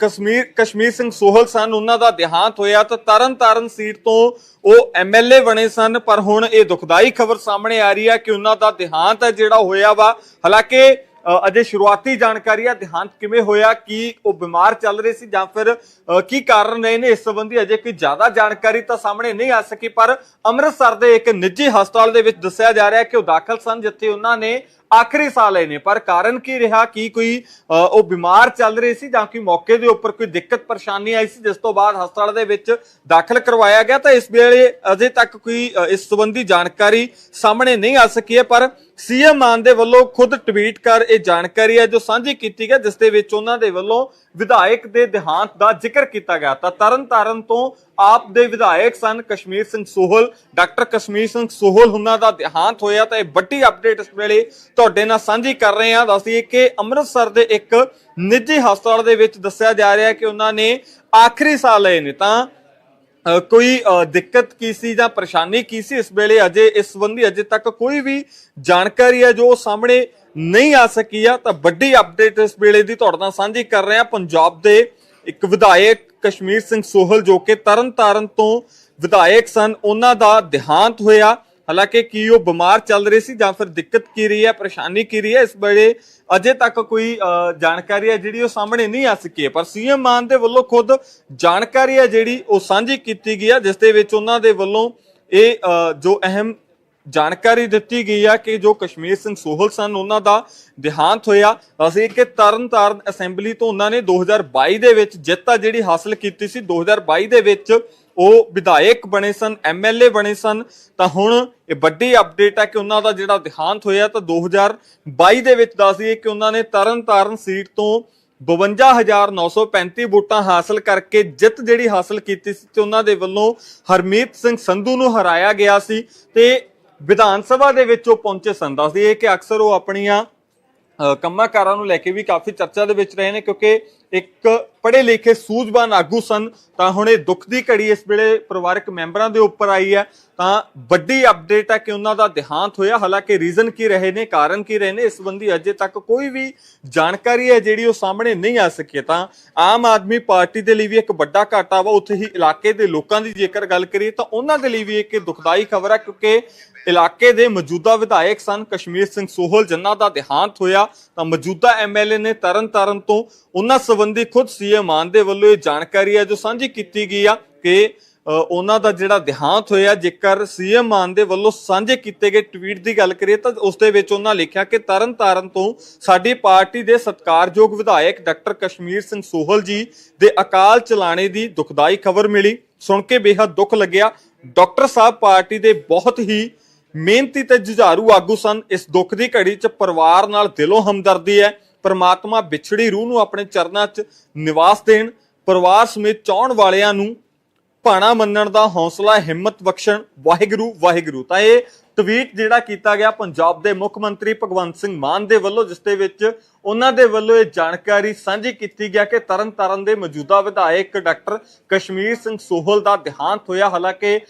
ਕਸ਼ਮੀਰ ਕਸ਼ਮੀਰ ਸਿੰਘ ਸੋਹਲ ਸਨ, ਉਹਨਾਂ ਦਾ ਦੇਹਾਂਤ ਹੋਇਆ ਤਾਂ ਤਰਨ ਸੀਟ ਤੋਂ ਉਹ ਐਮਐਲਏ ਬਣੇ ਸਨ, ਪਰ ਹੁਣ ਇਹ ਦੁਖਦਾਈ ਖਬਰ ਸਾਹਮਣੇ ਆ ਰਹੀ ਹੈ ਕਿ ਉਹਨਾਂ ਦਾ ਦੇਹਾਂਤ ਹੈ ਜਿਹੜਾ ਹੋਇਆ ਵਾ। ਹਾਲਾਂਕਿ ਅਜੇ ਸ਼ੁਰੂਆਤੀ ਜਾਣਕਾਰੀ ਆ ਦੇਹਾਂਤ ਕਿਵੇਂ ਹੋਇਆ, ਕੀ ਉਹ ਬਿਮਾਰ ਚੱਲ ਰਹੇ ਸੀ ਜਾਂ ਫਿਰ ਕੀ ਕਾਰਨ ਰਹੇ ਨੇ ਇਸ ਸੰਬੰਧੀ ਅਜੇ ਕੋਈ ਜ਼ਿਆਦਾ ਜਾਣਕਾਰੀ ਤਾਂ ਸਾਹਮਣੇ ਨਹੀਂ ਆ ਸਕੀ, ਪਰ ਅੰਮ੍ਰਿਤਸਰ ਦੇ ਇੱਕ ਨਿੱਜੀ ਹਸਪਤਾਲ ਦੇ ਵਿੱਚ ਦੱਸਿਆ ਜਾ ਰਿਹਾ ਕਿ ਉਹ ਦਾਖਲ ਸਨ, ਜਿੱਥੇ ਉਹਨਾਂ ਨੇ ਆਖਰੀ ਸਾਹ ਲਏ ਨੇ। ਪਰ ਕਾਰਨ ਕੀ ਰਿਹਾ? ਕੀ ਕੋਈ ਉਹ ਬਿਮਾਰ ਚੱਲ ਰਹੇ ਸੀ ਜਾਂ ਕੋਈ ਮੌਕੇ ਦੇ ਉੱਪਰ ਕੋਈ ਦਿੱਕਤ ਪਰੇਸ਼ਾਨੀ ਆਈ ਸੀ, ਜਿਸ ਤੋਂ ਬਾਅਦ ਹਸਪਤਾਲ ਦੇ ਵਿੱਚ ਦਾਖਲ ਕਰਵਾਇਆ ਗਿਆ, ਤਾਂ ਇਸ ਵੇਲੇ ਅਜੇ ਤੱਕ ਕੋਈ ਇਸ ਸੰਬੰਧੀ ਜਾਣਕਾਰੀ ਸਾਹਮਣੇ ਨਹੀਂ ਆ ਸਕੀ ਹੈ। ਪਰ ਸੀਐਮ ਮਾਨ ਦੇ ਵੱਲੋਂ ਖੁਦ ਟਵੀਟ ਕਰ ਇਹ ਜਾਣਕਾਰੀ ਹੈ, ਜੋ ਸਾਂਝੀ ਕੀਤੀ ਗਈ, ਜਿਸ ਦੇ ਵਿੱਚ ਉਹਨਾਂ ਦੇ ਵੱਲੋਂ ਵਿਧਾਇਕ ਦੇ ਦੇਹਾਂਤ ਦਾ ਜ਼ਿਕਰ ਕੀਤਾ ਗਿਆ ਤਾਂ ਤਰਨ ਤਾਰਨ ਤੋਂ ਆਪ ਦੇ ਵਿਧਾਇਕ ਸਨ ਕਸ਼ਮੀਰ ਸਿੰਘ ਸੋਹਲ, ਡਾਕਟਰ ਕਸ਼ਮੀਰ ਸਿੰਘ ਸੋਹਲ ਉਹਨਾਂ ਦਾ ਦੇਹਾਂਤ ਹੋਇਆ ਤਾਂ ਇਹ ਵੱਡੀ ਅਪਡੇਟ ਇਸ ਵੇਲੇ ਤੁਹਾਡੇ ਨਾਲ ਸਾਂਝੀ ਕਰ ਰਹੇ ਹਾਂ। ਦੱਸਦੀ ਕਿ ਅੰਮ੍ਰਿਤਸਰ ਦੇ ਇੱਕ ਨਿੱਜੀ ਹਸਪਤਾਲ ਦੇ ਵਿੱਚ ਦੱਸਿਆ ਜਾ ਰਿਹਾ ਹੈ ਕਿ ਉਹਨਾਂ ਨੇ ਆਖਰੀ ਸਾਹ ਲਏ ਨੇ ਤਾਂ ਕੋਈ ਦਿੱਕਤ ਕੀ ਸੀ ਜਾਂ ਪਰੇਸ਼ਾਨੀ ਕੀ ਸੀ ਇਸ ਵੇਲੇ? ਅਜੇ ਇਸ ਸੰਬੰਧੀ ਅਜੇ ਤੱਕ ਕੋਈ ਵੀ ਜਾਣਕਾਰੀ ਹੈ ਜੋ ਸਾਹਮਣੇ ਨਹੀਂ ਆ ਸਕੀ ਆ, ਤਾਂ ਵੱਡੀ ਅਪਡੇਟ ਇਸ ਵੇਲੇ ਦੀ ਤੁਹਾਡੇ ਨਾਲ ਸਾਂਝੀ ਕਰ ਰਹੇ ਹਾਂ। ਪੰਜਾਬ ਦੇ ਇੱਕ ਵਿਧਾਇਕ ਕਸ਼ਮੀਰ ਸਿੰਘ ਸੋਹਲ, ਜੋ ਕਿ ਤਰਨ ਤਾਰਨ ਤੋਂ ਵਿਧਾਇਕ ਸਨ, ਉਹਨਾਂ ਦਾ ਦੇਹਾਂਤ ਹੋਇਆ। ਹਾਲਾਂਕਿ ਕੀ ਉਹ ਬਿਮਾਰ ਚੱਲ ਰਹੇ ਸੀ ਜਾਂ ਫਿਰ ਦਿੱਕਤ ਕੀ ਰਹੀ ਹੈ, ਪਰੇਸ਼ਾਨੀ ਕੀ ਰਹੀ ਹੈ, ਇਸ ਵੇਲੇ ਅਜੇ ਤੱਕ ਕੋਈ ਅ, ਜਾਣਕਾਰੀ ਹੈ ਜਿਹੜੀ ਉਹ ਸਾਹਮਣੇ ਨਹੀਂ ਆ ਸਕੀ ਹੈ। ਪਰ ਸੀਐਮ ਮਾਨ ਦੇ ਵੱਲੋਂ ਖੁਦ ਜਾਣਕਾਰੀ ਹੈ ਜਿਹੜੀ ਉਹ ਸਾਂਝੀ ਕੀਤੀ ਗਈ ਹੈ ਜਿਸ ਦੇ ਵਿੱਚ ਉਹਨਾਂ ਦੇ ਵੱਲੋਂ ਇਹ ਅ, ਜੋ ਅਹਿਮ ਜਾਣਕਾਰੀ ਦਿੱਤੀ ਗਈ ਆ ਕਿ ਜੋ ਕਸ਼ਮੀਰ ਸਿੰਘ ਸੋਹਲ ਸਨ, ਉਹਨਾਂ ਦਾ ਦੇਹਾਂਤ ਹੋਇਆ। ਅਸੀਂ ਕਿ ਤਰਨਤਾਰਨ ਅਸੈਂਬਲੀ ਤੋਂ ਉਹਨਾਂ ਨੇ 2022 ਦੇ ਵਿੱਚ ਜਿੱਤ ਆ ਜਿਹੜੀ ਹਾਸਲ ਕੀਤੀ ਸੀ। 2022 ਦੇ ਵਿੱਚ ਉਹ ਵਿਧਾਇਕ ਬਣੇ ਸਨ ਐਮਐਲਏ ਬਣੇ ਸਨ। ਤਾਂ ਹੁਣ ਇਹ ਵੱਡੀ ਅਪਡੇਟ ਹੈ ਕਿ ਉਹਨਾਂ ਦਾ ਜਿਹੜਾ ਦੇਹਾਂਤ ਹੋਇਆ ਤਾਂ 2022 ਦੇ ਵਿੱਚ ਦੱਸ ਕਿ ਉਹਨਾਂ ਨੇ ਤਰਨ ਤਾਰਨ ਸੀਟ ਤੋਂ 52935 ਵੋਟਾਂ ਹਾਸਲ ਕਰਕੇ ਜਿੱਤ ਜਿਹੜੀ ਹਾਸਲ ਕੀਤੀ ਸੀ ਤੇ ਉਹਨਾਂ ਦੇ ਵੱਲੋਂ ਹਰਮੀਤ ਸਿੰਘ ਸੰਧੂ ਨੂੰ ਹਰਾਇਆ ਗਿਆ ਸੀ। ਤੇ ਵਿਧਾਨ ਸਭਾ ਦੇ ਵਿੱਚ ਉਹ ਪਹੁੰਚੇ ਸਨ। ਦੱਸਦੀ ਦਈਏ ਕਿ ਅਕਸਰ ਉਹ ਆਪਣੀਆਂ ਅ, ਨੂੰ ਲੈ ਕੇ ਵੀ ਕਾਫੀ ਚਰਚਾ ਦੇ ਵਿੱਚ ਰਹੇ ਨੇ ਕਿਉਂਕਿ ਇੱਕ ਪੜ੍ਹੇ ਲਿਖੇ ਸੂਝਵਾਨ ਆਗੂ ਸਨ ਤਾਂ ਹੁਣ ਇਹ ਦੁੱਖ ਦੀ ਘੜੀ ਇਸ ਵੇਲੇ ਪਰਿਵਾਰਕ ਮੈਂਬਰਾਂ ਦੇ ਉੱਪਰ ਆਈ ਹੈ। ਤਾਂ ਵੱਡੀ ਅਪਡੇਟ ਹੈ ਕਿ ਉਹਨਾਂ ਦਾ ਦੇਹਾਂਤ ਹੋਇਆ। ਹਾਲਾਂਕਿ ਰੀਜ਼ਨ ਕੀ ਰਹੇ ਨੇ ਕਾਰਨ ਕੀ ਰਹੇ ਨੇ ਇਸ ਸੰਬੰਧੀ ਅਜੇ ਤੱਕ ਕੋਈ ਵੀ ਜਾਣਕਾਰੀ ਹੈ ਜਿਹੜੀ ਉਹ ਸਾਹਮਣੇ ਨਹੀਂ ਆ ਸਕੀ। ਤਾਂ ਆਮ ਆਦਮੀ ਪਾਰਟੀ ਦੇ ਲਈ ਵੀ ਇੱਕ ਵੱਡਾ ਘਾਟਾ ਵਾ। ਉੱਥੇ ਹੀ ਇਲਾਕੇ ਦੇ ਲੋਕਾਂ ਦੀ ਜੇਕਰ ਗੱਲ ਕਰੀਏ ਤਾਂ ਉਹਨਾਂ ਦੇ ਲਈ ਵੀ ਇੱਕ ਦੁਖਦਾਈ ਖਬਰ ਹੈ ਕਿਉਂਕਿ ਇਲਾਕੇ ਦੇ ਮੌਜੂਦਾ ਵਿਧਾਇਕ ਸਨ ਕਸ਼ਮੀਰ ਸਿੰਘ ਸੋਹਲ, ਜਿਨ੍ਹਾਂ ਦਾ ਦੇਹਾਂਤ ਹੋਇਆ, ਤਾਂ ਮੌਜੂਦਾ ਐਮਐਲਏ ਨੇ ਤਰਨਤਾਰਨ ਤੋਂ ਉਹਨਾਂ ਸੰਬੰਧੀ ਖੁਦ ਸੀਐਮ ਮਾਨ ਦੇ ਵੱਲੋਂ ਇਹ ਜਾਣਕਾਰੀ ਹੈ ਜੋ ਸਾਂਝੀ ਕੀਤੀ ਗਈ ਆ ਕਿ ਉਹਨਾਂ ਦਾ ਜਿਹੜਾ ਦੇਹਾਂਤ ਹੋਇਆ, ਜੇਕਰ ਸੀਐਮ ਮਾਨ ਦੇ ਵੱਲੋਂ ਸਾਂਝੇ ਕੀਤੇ ਗਏ ਟਵੀਟ ਦੀ ਗੱਲ ਕਰੀਏ, ਤਾਂ ਉਸ ਦੇ ਵਿੱਚ ਉਹਨਾਂ ਲਿਖਿਆ ਕਿ ਤਰਨ ਤਾਰਨ ਤੋਂ ਸਾਡੀ ਪਾਰਟੀ ਦੇ ਸਤਿਕਾਰਯੋਗ ਵਿਧਾਇਕ ਡਾਕਟਰ ਕਸ਼ਮੀਰ ਸਿੰਘ ਸੋਹਲ ਜੀ ਦੇ ਅਕਾਲ ਚਲਾਣੇ ਦੀ ਦੁਖਦਾਈ ਖਬਰ ਮਿਲੀ। ਸੁਣ ਕੇ ਬੇहद ਦੁੱਖ ਲੱਗਿਆ। ਡਾਕਟਰ ਸਾਹਿਬ ਪਾਰਟੀ ਦੇ ਬਹੁਤ ਹੀ ਮਿਹਨਤੀ ਤੇ ਜੁਝਾਰੂ ਆਗੂ ਸਨ। ਇਸ ਦੁੱਖ ਦੀ ਘੜੀ 'ਚ ਪਰਿਵਾਰ ਨਾਲ ਦਿਲੋਂ ਹਮਦਰਦੀ ਹੈ। ਪਰਮਾਤਮਾ ਵਿਛੜੀ ਰੂਹ ਨੂੰ ਆਪਣੇ ਚਰਨਾਂ 'ਚ ਨਿਵਾਸ ਦੇਣ, ਪਰਿਵਾਰ ਸਮੇਤ ਚਾਹਣ ਵਾਲਿਆਂ ਨੂੰ ਭਾਣਾ ਮੰਨਣ ਦਾ ਹੌਸਲਾ, ਹਿੰਮਤ ਬਖਸ਼ਣ। ਵਾਹਿਗੁਰੂ ਵਾਹਿਗੁਰੂ। ਤਾਂ ਇਹ ਟਵੀਟ ਜਿਹੜਾ ਕੀਤਾ ਗਿਆ ਪੰਜਾਬ ਦੇ ਮੁੱਖ ਮੰਤਰੀ ਭਗਵੰਤ ਸਿੰਘ ਮਾਨ ਦੇ ਵੱਲੋਂ, ਜਿਸ ਦੇ ਵਿੱਚ ਉਹਨਾਂ ਦੇ ਵੱਲੋਂ ਇਹ ਜਾਣਕਾਰੀ ਸਾਂਝੀ ਕੀਤੀ ਗਿਆ ਕਿ ਤਰਨ ਤਾਰਨ ਦੇ ਮੌਜੂਦਾ ਵਿਧਾਇਕ ਡਾਕਟਰ ਕਸ਼ਮੀਰ ਸਿੰਘ ਸੋਹਲ ਦਾ ਦੇਹਾਂਤ ਹੋਇਆ। ਹਾਲਾਂਕਿ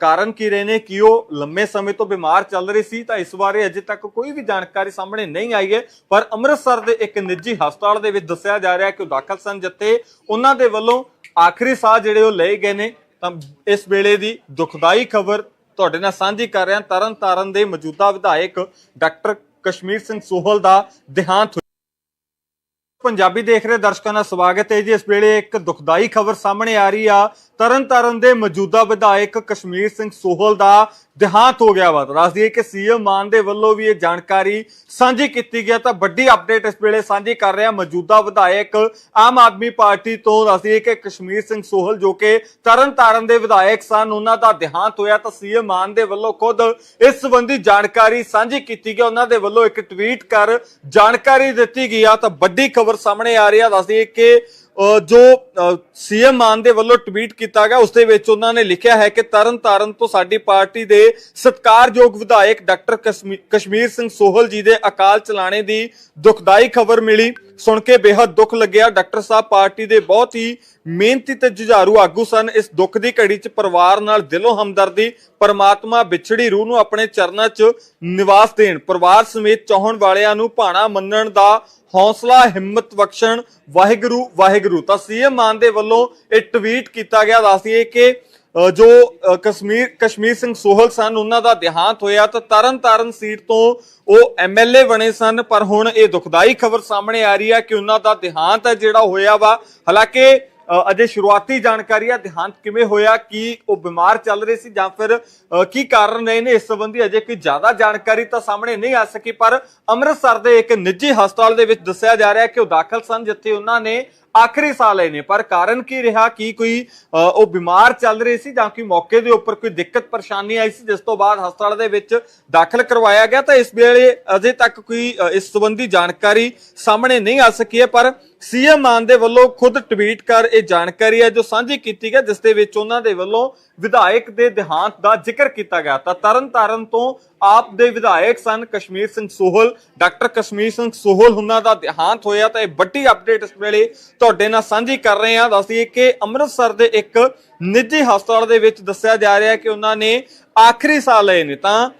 ਕਾਰਨ ਕੀ ਰਹੇ ਨੇ? ਕਿ ਉਹ ਲੰਮੇ ਸਮੇਂ ਤੋਂ ਬਿਮਾਰ ਚੱਲ ਰਹੇ ਸੀ? ਤਾਂ ਇਸ ਬਾਰੇ ਅਜੇ ਤੱਕ ਕੋਈ ਵੀ ਜਾਣਕਾਰੀ ਸਾਹਮਣੇ ਨਹੀਂ ਆਈ ਹੈ। ਪਰ ਅੰਮ੍ਰਿਤਸਰ ਦੇ ਇੱਕ ਨਿੱਜੀ ਹਸਪਤਾਲ ਦੇ ਵਿੱਚ ਦੱਸਿਆ ਜਾ ਰਿਹਾ ਕਿ ਉਹ ਦਾਖਲ ਸਨ, ਜਿੱਥੇ ਉਹਨਾਂ ਦੇ ਵੱਲੋਂ ਆਖਰੀ ਸਾਹ ਜਿਹੜੇ ਉਹ ਲਏ ਗਏ ਨੇ। ਤਾਂ ਇਸ ਵੇਲੇ ਦੀ ਦੁਖਦਾਈ ਖਬਰ ਤੁਹਾਡੇ ਨਾਲ ਸਾਂਝੀ ਕਰ ਰਿਹਾ ਤਰਨ ਤਾਰਨ ਦੇ ਮੌਜੂਦਾ ਵਿਧਾਇਕ ਡਾਕਟਰ ਕਸ਼ਮੀਰ ਸਿੰਘ ਸੋਹਲ ਦਾ ਦੇਹਾਂਤ ਪੰਜਾਬੀ ਦੇਖ ਰਹੇ ਦਰਸ਼ਕਾਂ ਦਾ ਸਵਾਗਤ ਹੈ ਜੀ। ਇਸ ਵੇਲੇ ਇੱਕ ਦੁਖਦਾਈ ਖਬਰ ਸਾਹਮਣੇ ਆ ਰਹੀ ਆ। ਤਰਨਤਾਰਨ ਦੇ ਮੌਜੂਦਾ ਵਿਧਾਇਕ ਕਸ਼ਮੀਰ ਸਿੰਘ ਸੋਹਲ ਦਾ ਦੇਹਾਂਤ ਹੋ ਗਿਆ ਵਾ। ਤਾਂ ਕਿ ਸੀਐਮ ਮਾਨ ਦੇ ਵੱਲੋਂ ਵੀ ਇਹ ਜਾਣਕਾਰੀ ਸਾਂਝੀ ਕੀਤੀ ਗਿਆ ਤਾਂ ਵੱਡੀ ਅਪਡੇਟ ਇਸ ਵੇਲੇ ਸਾਂਝੀ ਕਰ ਰਿਹਾ ਮੌਜੂਦਾ ਵਿਧਾਇਕ ਆਮ ਆਦਮੀ ਪਾਰਟੀ ਤੋਂ। ਦੱਸ ਕਿ ਕਸ਼ਮੀਰ ਸਿੰਘ ਸੋਹਲ ਜੋ ਕਿ ਤਰਨਤਾਰਨ ਦੇ ਵਿਧਾਇਕ ਸਨ, ਉਹਨਾਂ ਦਾ ਦੇਹਾਂਤ ਹੋਇਆ। ਤਾਂ ਸੀਐਮ ਮਾਨ ਦੇ ਵੱਲੋਂ ਖੁਦ ਇਸ ਸੰਬੰਧੀ ਜਾਣਕਾਰੀ ਸਾਂਝੀ ਕੀਤੀ ਗਈ। ਉਹਨਾਂ ਦੇ ਵੱਲੋਂ ਇੱਕ ਟਵੀਟ ਕਰ ਜਾਣਕਾਰੀ ਦਿੱਤੀ ਗਈ ਆ। ਤਾਂ ਵੱਡੀ ਖਬਰ ਸਾਹਮਣੇ ਆ ਰਹੀ ਆ। ਦੱਸ ਕਿ ਜੋ ਸੀਐਮ ਮਾਨ ਦੇ ਵੱਲੋਂ ਟਵੀਟ ਕੀਤਾ ਗਿਆ, ਉਸ ਦੇ ਵਿੱਚ ਉਹਨਾਂ ਨੇ ਲਿਖਿਆ ਹੈ ਕਿ ਤਰਨ ਤੋਂ ਸਾਡੀ ਪਾਰਟੀ ਦੇ ਸਤਕਾਰਯੋਗ ਵਿਧਾਇਕ ਡਾਕਟਰ ਕਸ਼ਮੀਰ ਸਿੰਘ ਸੋਹਲ ਜੀ ਦੇ ਅਕਾਲ ਚਲਾਣੇ ਦੀ ਦੁਖਦਾਈ ਖਬਰ ਮਿਲੀ। ਸੁਣ ਕੇ ਬੇहद ਦੁੱਖ ਲੱਗਿਆ। ਡਾਕਟਰ ਸਾਹਿਬ ਪਾਰਟੀ ਦੇ ਬਹੁਤ ਹੀ ਮਿਹਨਤੀ ਤੇ ਜੁਝਾਰੂ ਆਗੂ ਸਨ। ਇਸ ਦੁੱਖ ਦੀ ਘੜੀ 'ਚ ਪਰਿਵਾਰ ਨਾਲ ਦਿਲੋਂ ਹਮਦਰਦੀ, ਪਰਮਾਤਮਾ ਵਿਛੜੀ ਰੂਹ ਨੂੰ ਆਪਣੇ ਚਰਨਾਂ 'ਚ ਨਿਵਾਸ ਦੇਣ, ਪਰਿਵਾਰ ਸਮੇਤ ਚਾਹਣ ਵਾਲਿਆਂ ਨੂੰ ਭਾਣਾ ਮੰਨਣ ਦਾ ਹੌਸਲਾ, ਹਿੰਮਤ ਬਖਸ਼ਣ, ਵਾਹਿਗੁਰੂ ਵਾਹਿਗੁਰੂ। ਤਾਂ ਸੀਐਮ ਮਾਨ ਦੇ ਵੱਲੋਂ ਇਹ ਟਵੀਟ ਕੀਤਾ ਗਿਆ। ਦੱਸਦੀਏ ਕਿ ਜੋ ਕਸ਼ਮੀਰ ਕਸ਼ਮੀਰ ਸਿੰਘ ਸੋਹਲ ਸਨ, ਉਹਨਾਂ ਦਾ ਦੇਹਾਂਤ ਹੋਇਆ ਤਾਂ ਤਰਨ ਤਾਰਨ ਸੀਟ ਤੋਂ ਉਹ ਐਮਐਲਏ ਬਣੇ ਸਨ। ਪਰ ਹੁਣ ਇਹ ਦੁਖਦਾਈ ਖਬਰ ਸਾਹਮਣੇ ਆ ਰਹੀ ਹੈ ਕਿ ਉਹਨਾਂ ਦਾ ਦੇਹਾਂਤ ਹੈ ਜਿਹੜਾ ਹੋਇਆ ਵਾ। ਹਾਲਾਂਕਿ ਅਜੇ ਸ਼ੁਰੂਆਤੀ ਜਾਣਕਾਰੀ ਆ ਦੇਹਾਂਤ ਕਿਵੇਂ ਹੋਇਆ ਕੀ ਉਹ ਬਿਮਾਰ ਚੱਲ ਰਹੇ ਸੀ ਜਾਂ ਫਿਰ ਅ, ਕੀ ਕਾਰਨ ਰਹੇ ਨੇ ਇਸ ਸੰਬੰਧੀ ਅਜੇ ਕੋਈ ਜ਼ਿਆਦਾ ਜਾਣਕਾਰੀ ਤਾਂ ਸਾਹਮਣੇ ਨਹੀਂ ਆ ਸਕੀ ਪਰ ਅੰਮ੍ਰਿਤਸਰ ਦੇ ਇੱਕ ਨਿੱਜੀ ਹਸਪਤਾਲ ਦੇ ਵਿੱਚ ਦੱਸਿਆ ਜਾ ਰਿਹਾ ਕਿ ਉਹ ਦਾਖਲ ਸਨ ਜਿੱਥੇ ਉਹਨਾਂ ਨੇ ਆਖਰੀ ਸਾਹ ਲਏ ਨੇ। ਪਰ ਕਾਰਨ ਕੀ ਰਿਹਾ? ਕੀ ਕੋਈ ਉਹ ਬਿਮਾਰ ਚੱਲ ਰਹੇ ਸੀ ਜਾਂ ਕੋਈ ਮੌਕੇ ਦੇ ਉੱਪਰ ਕੋਈ ਦਿੱਕਤ ਪਰੇਸ਼ਾਨੀ ਆਈ ਸੀ, ਜਿਸ ਤੋਂ ਬਾਅਦ ਹਸਪਤਾਲ ਦੇ ਵਿੱਚ ਦਾਖਲ ਕਰਵਾਇਆ ਗਿਆ? ਤਾਂ ਇਸ ਵੇਲੇ ਅਜੇ ਤੱਕ ਕੋਈ ਇਸ ਸੰਬੰਧੀ ਜਾਣਕਾਰੀ ਸਾਹਮਣੇ ਨਹੀਂ ਆ ਸਕੀ ਹੈ। ਪਰ ਸੀਐਮ ਮਾਨ ਦੇ ਵੱਲੋਂ ਖੁਦ ਟਵੀਟ ਕਰ ਇਹ ਜਾਣਕਾਰੀ ਹੈ, ਜੋ ਸਾਂਝੀ ਕੀਤੀ ਗਈ, ਜਿਸ ਦੇ ਵਿੱਚ ਉਹਨਾਂ ਦੇ ਵੱਲੋਂ ਵਿਧਾਇਕ ਦੇ ਦੇਹਾਂਤ ਦਾ ਜ਼ਿਕਰ ਕੀਤਾ ਗਿਆ। ਤਾਂ ਤਰਨ ਤਾਰਨ ਤੋਂ ਆਪ ਦੇ ਵਿਧਾਇਕ ਸਨ ਕਸ਼ਮੀਰ ਸਿੰਘ ਸੋਹਲ। ਡਾਕਟਰ ਕਸ਼ਮੀਰ ਸਿੰਘ ਸੋਹਲ ਉਹਨਾਂ ਦਾ ਦੇਹਾਂਤ ਹੋਇਆ ਤਾਂ ਇਹ ਵੱਡੀ ਅਪਡੇਟ ਇਸ ਵੇਲੇ ਤੁਹਾਡੇ ਨਾਲ ਸਾਂਝੀ ਕਰ ਰਹੇ ਹਾਂ। ਦੱਸਦੀ ਕਿ ਅੰਮ੍ਰਿਤਸਰ ਦੇ ਇੱਕ ਨਿੱਜੀ ਹਸਪਤਾਲ ਦੇ ਵਿੱਚ ਦੱਸਿਆ ਜਾ ਰਿਹਾ ਹੈ ਕਿ ਉਹਨਾਂ ਨੇ ਆਖਰੀ ਸਾਹ ਲਏ ਨੇ। ਤਾਂ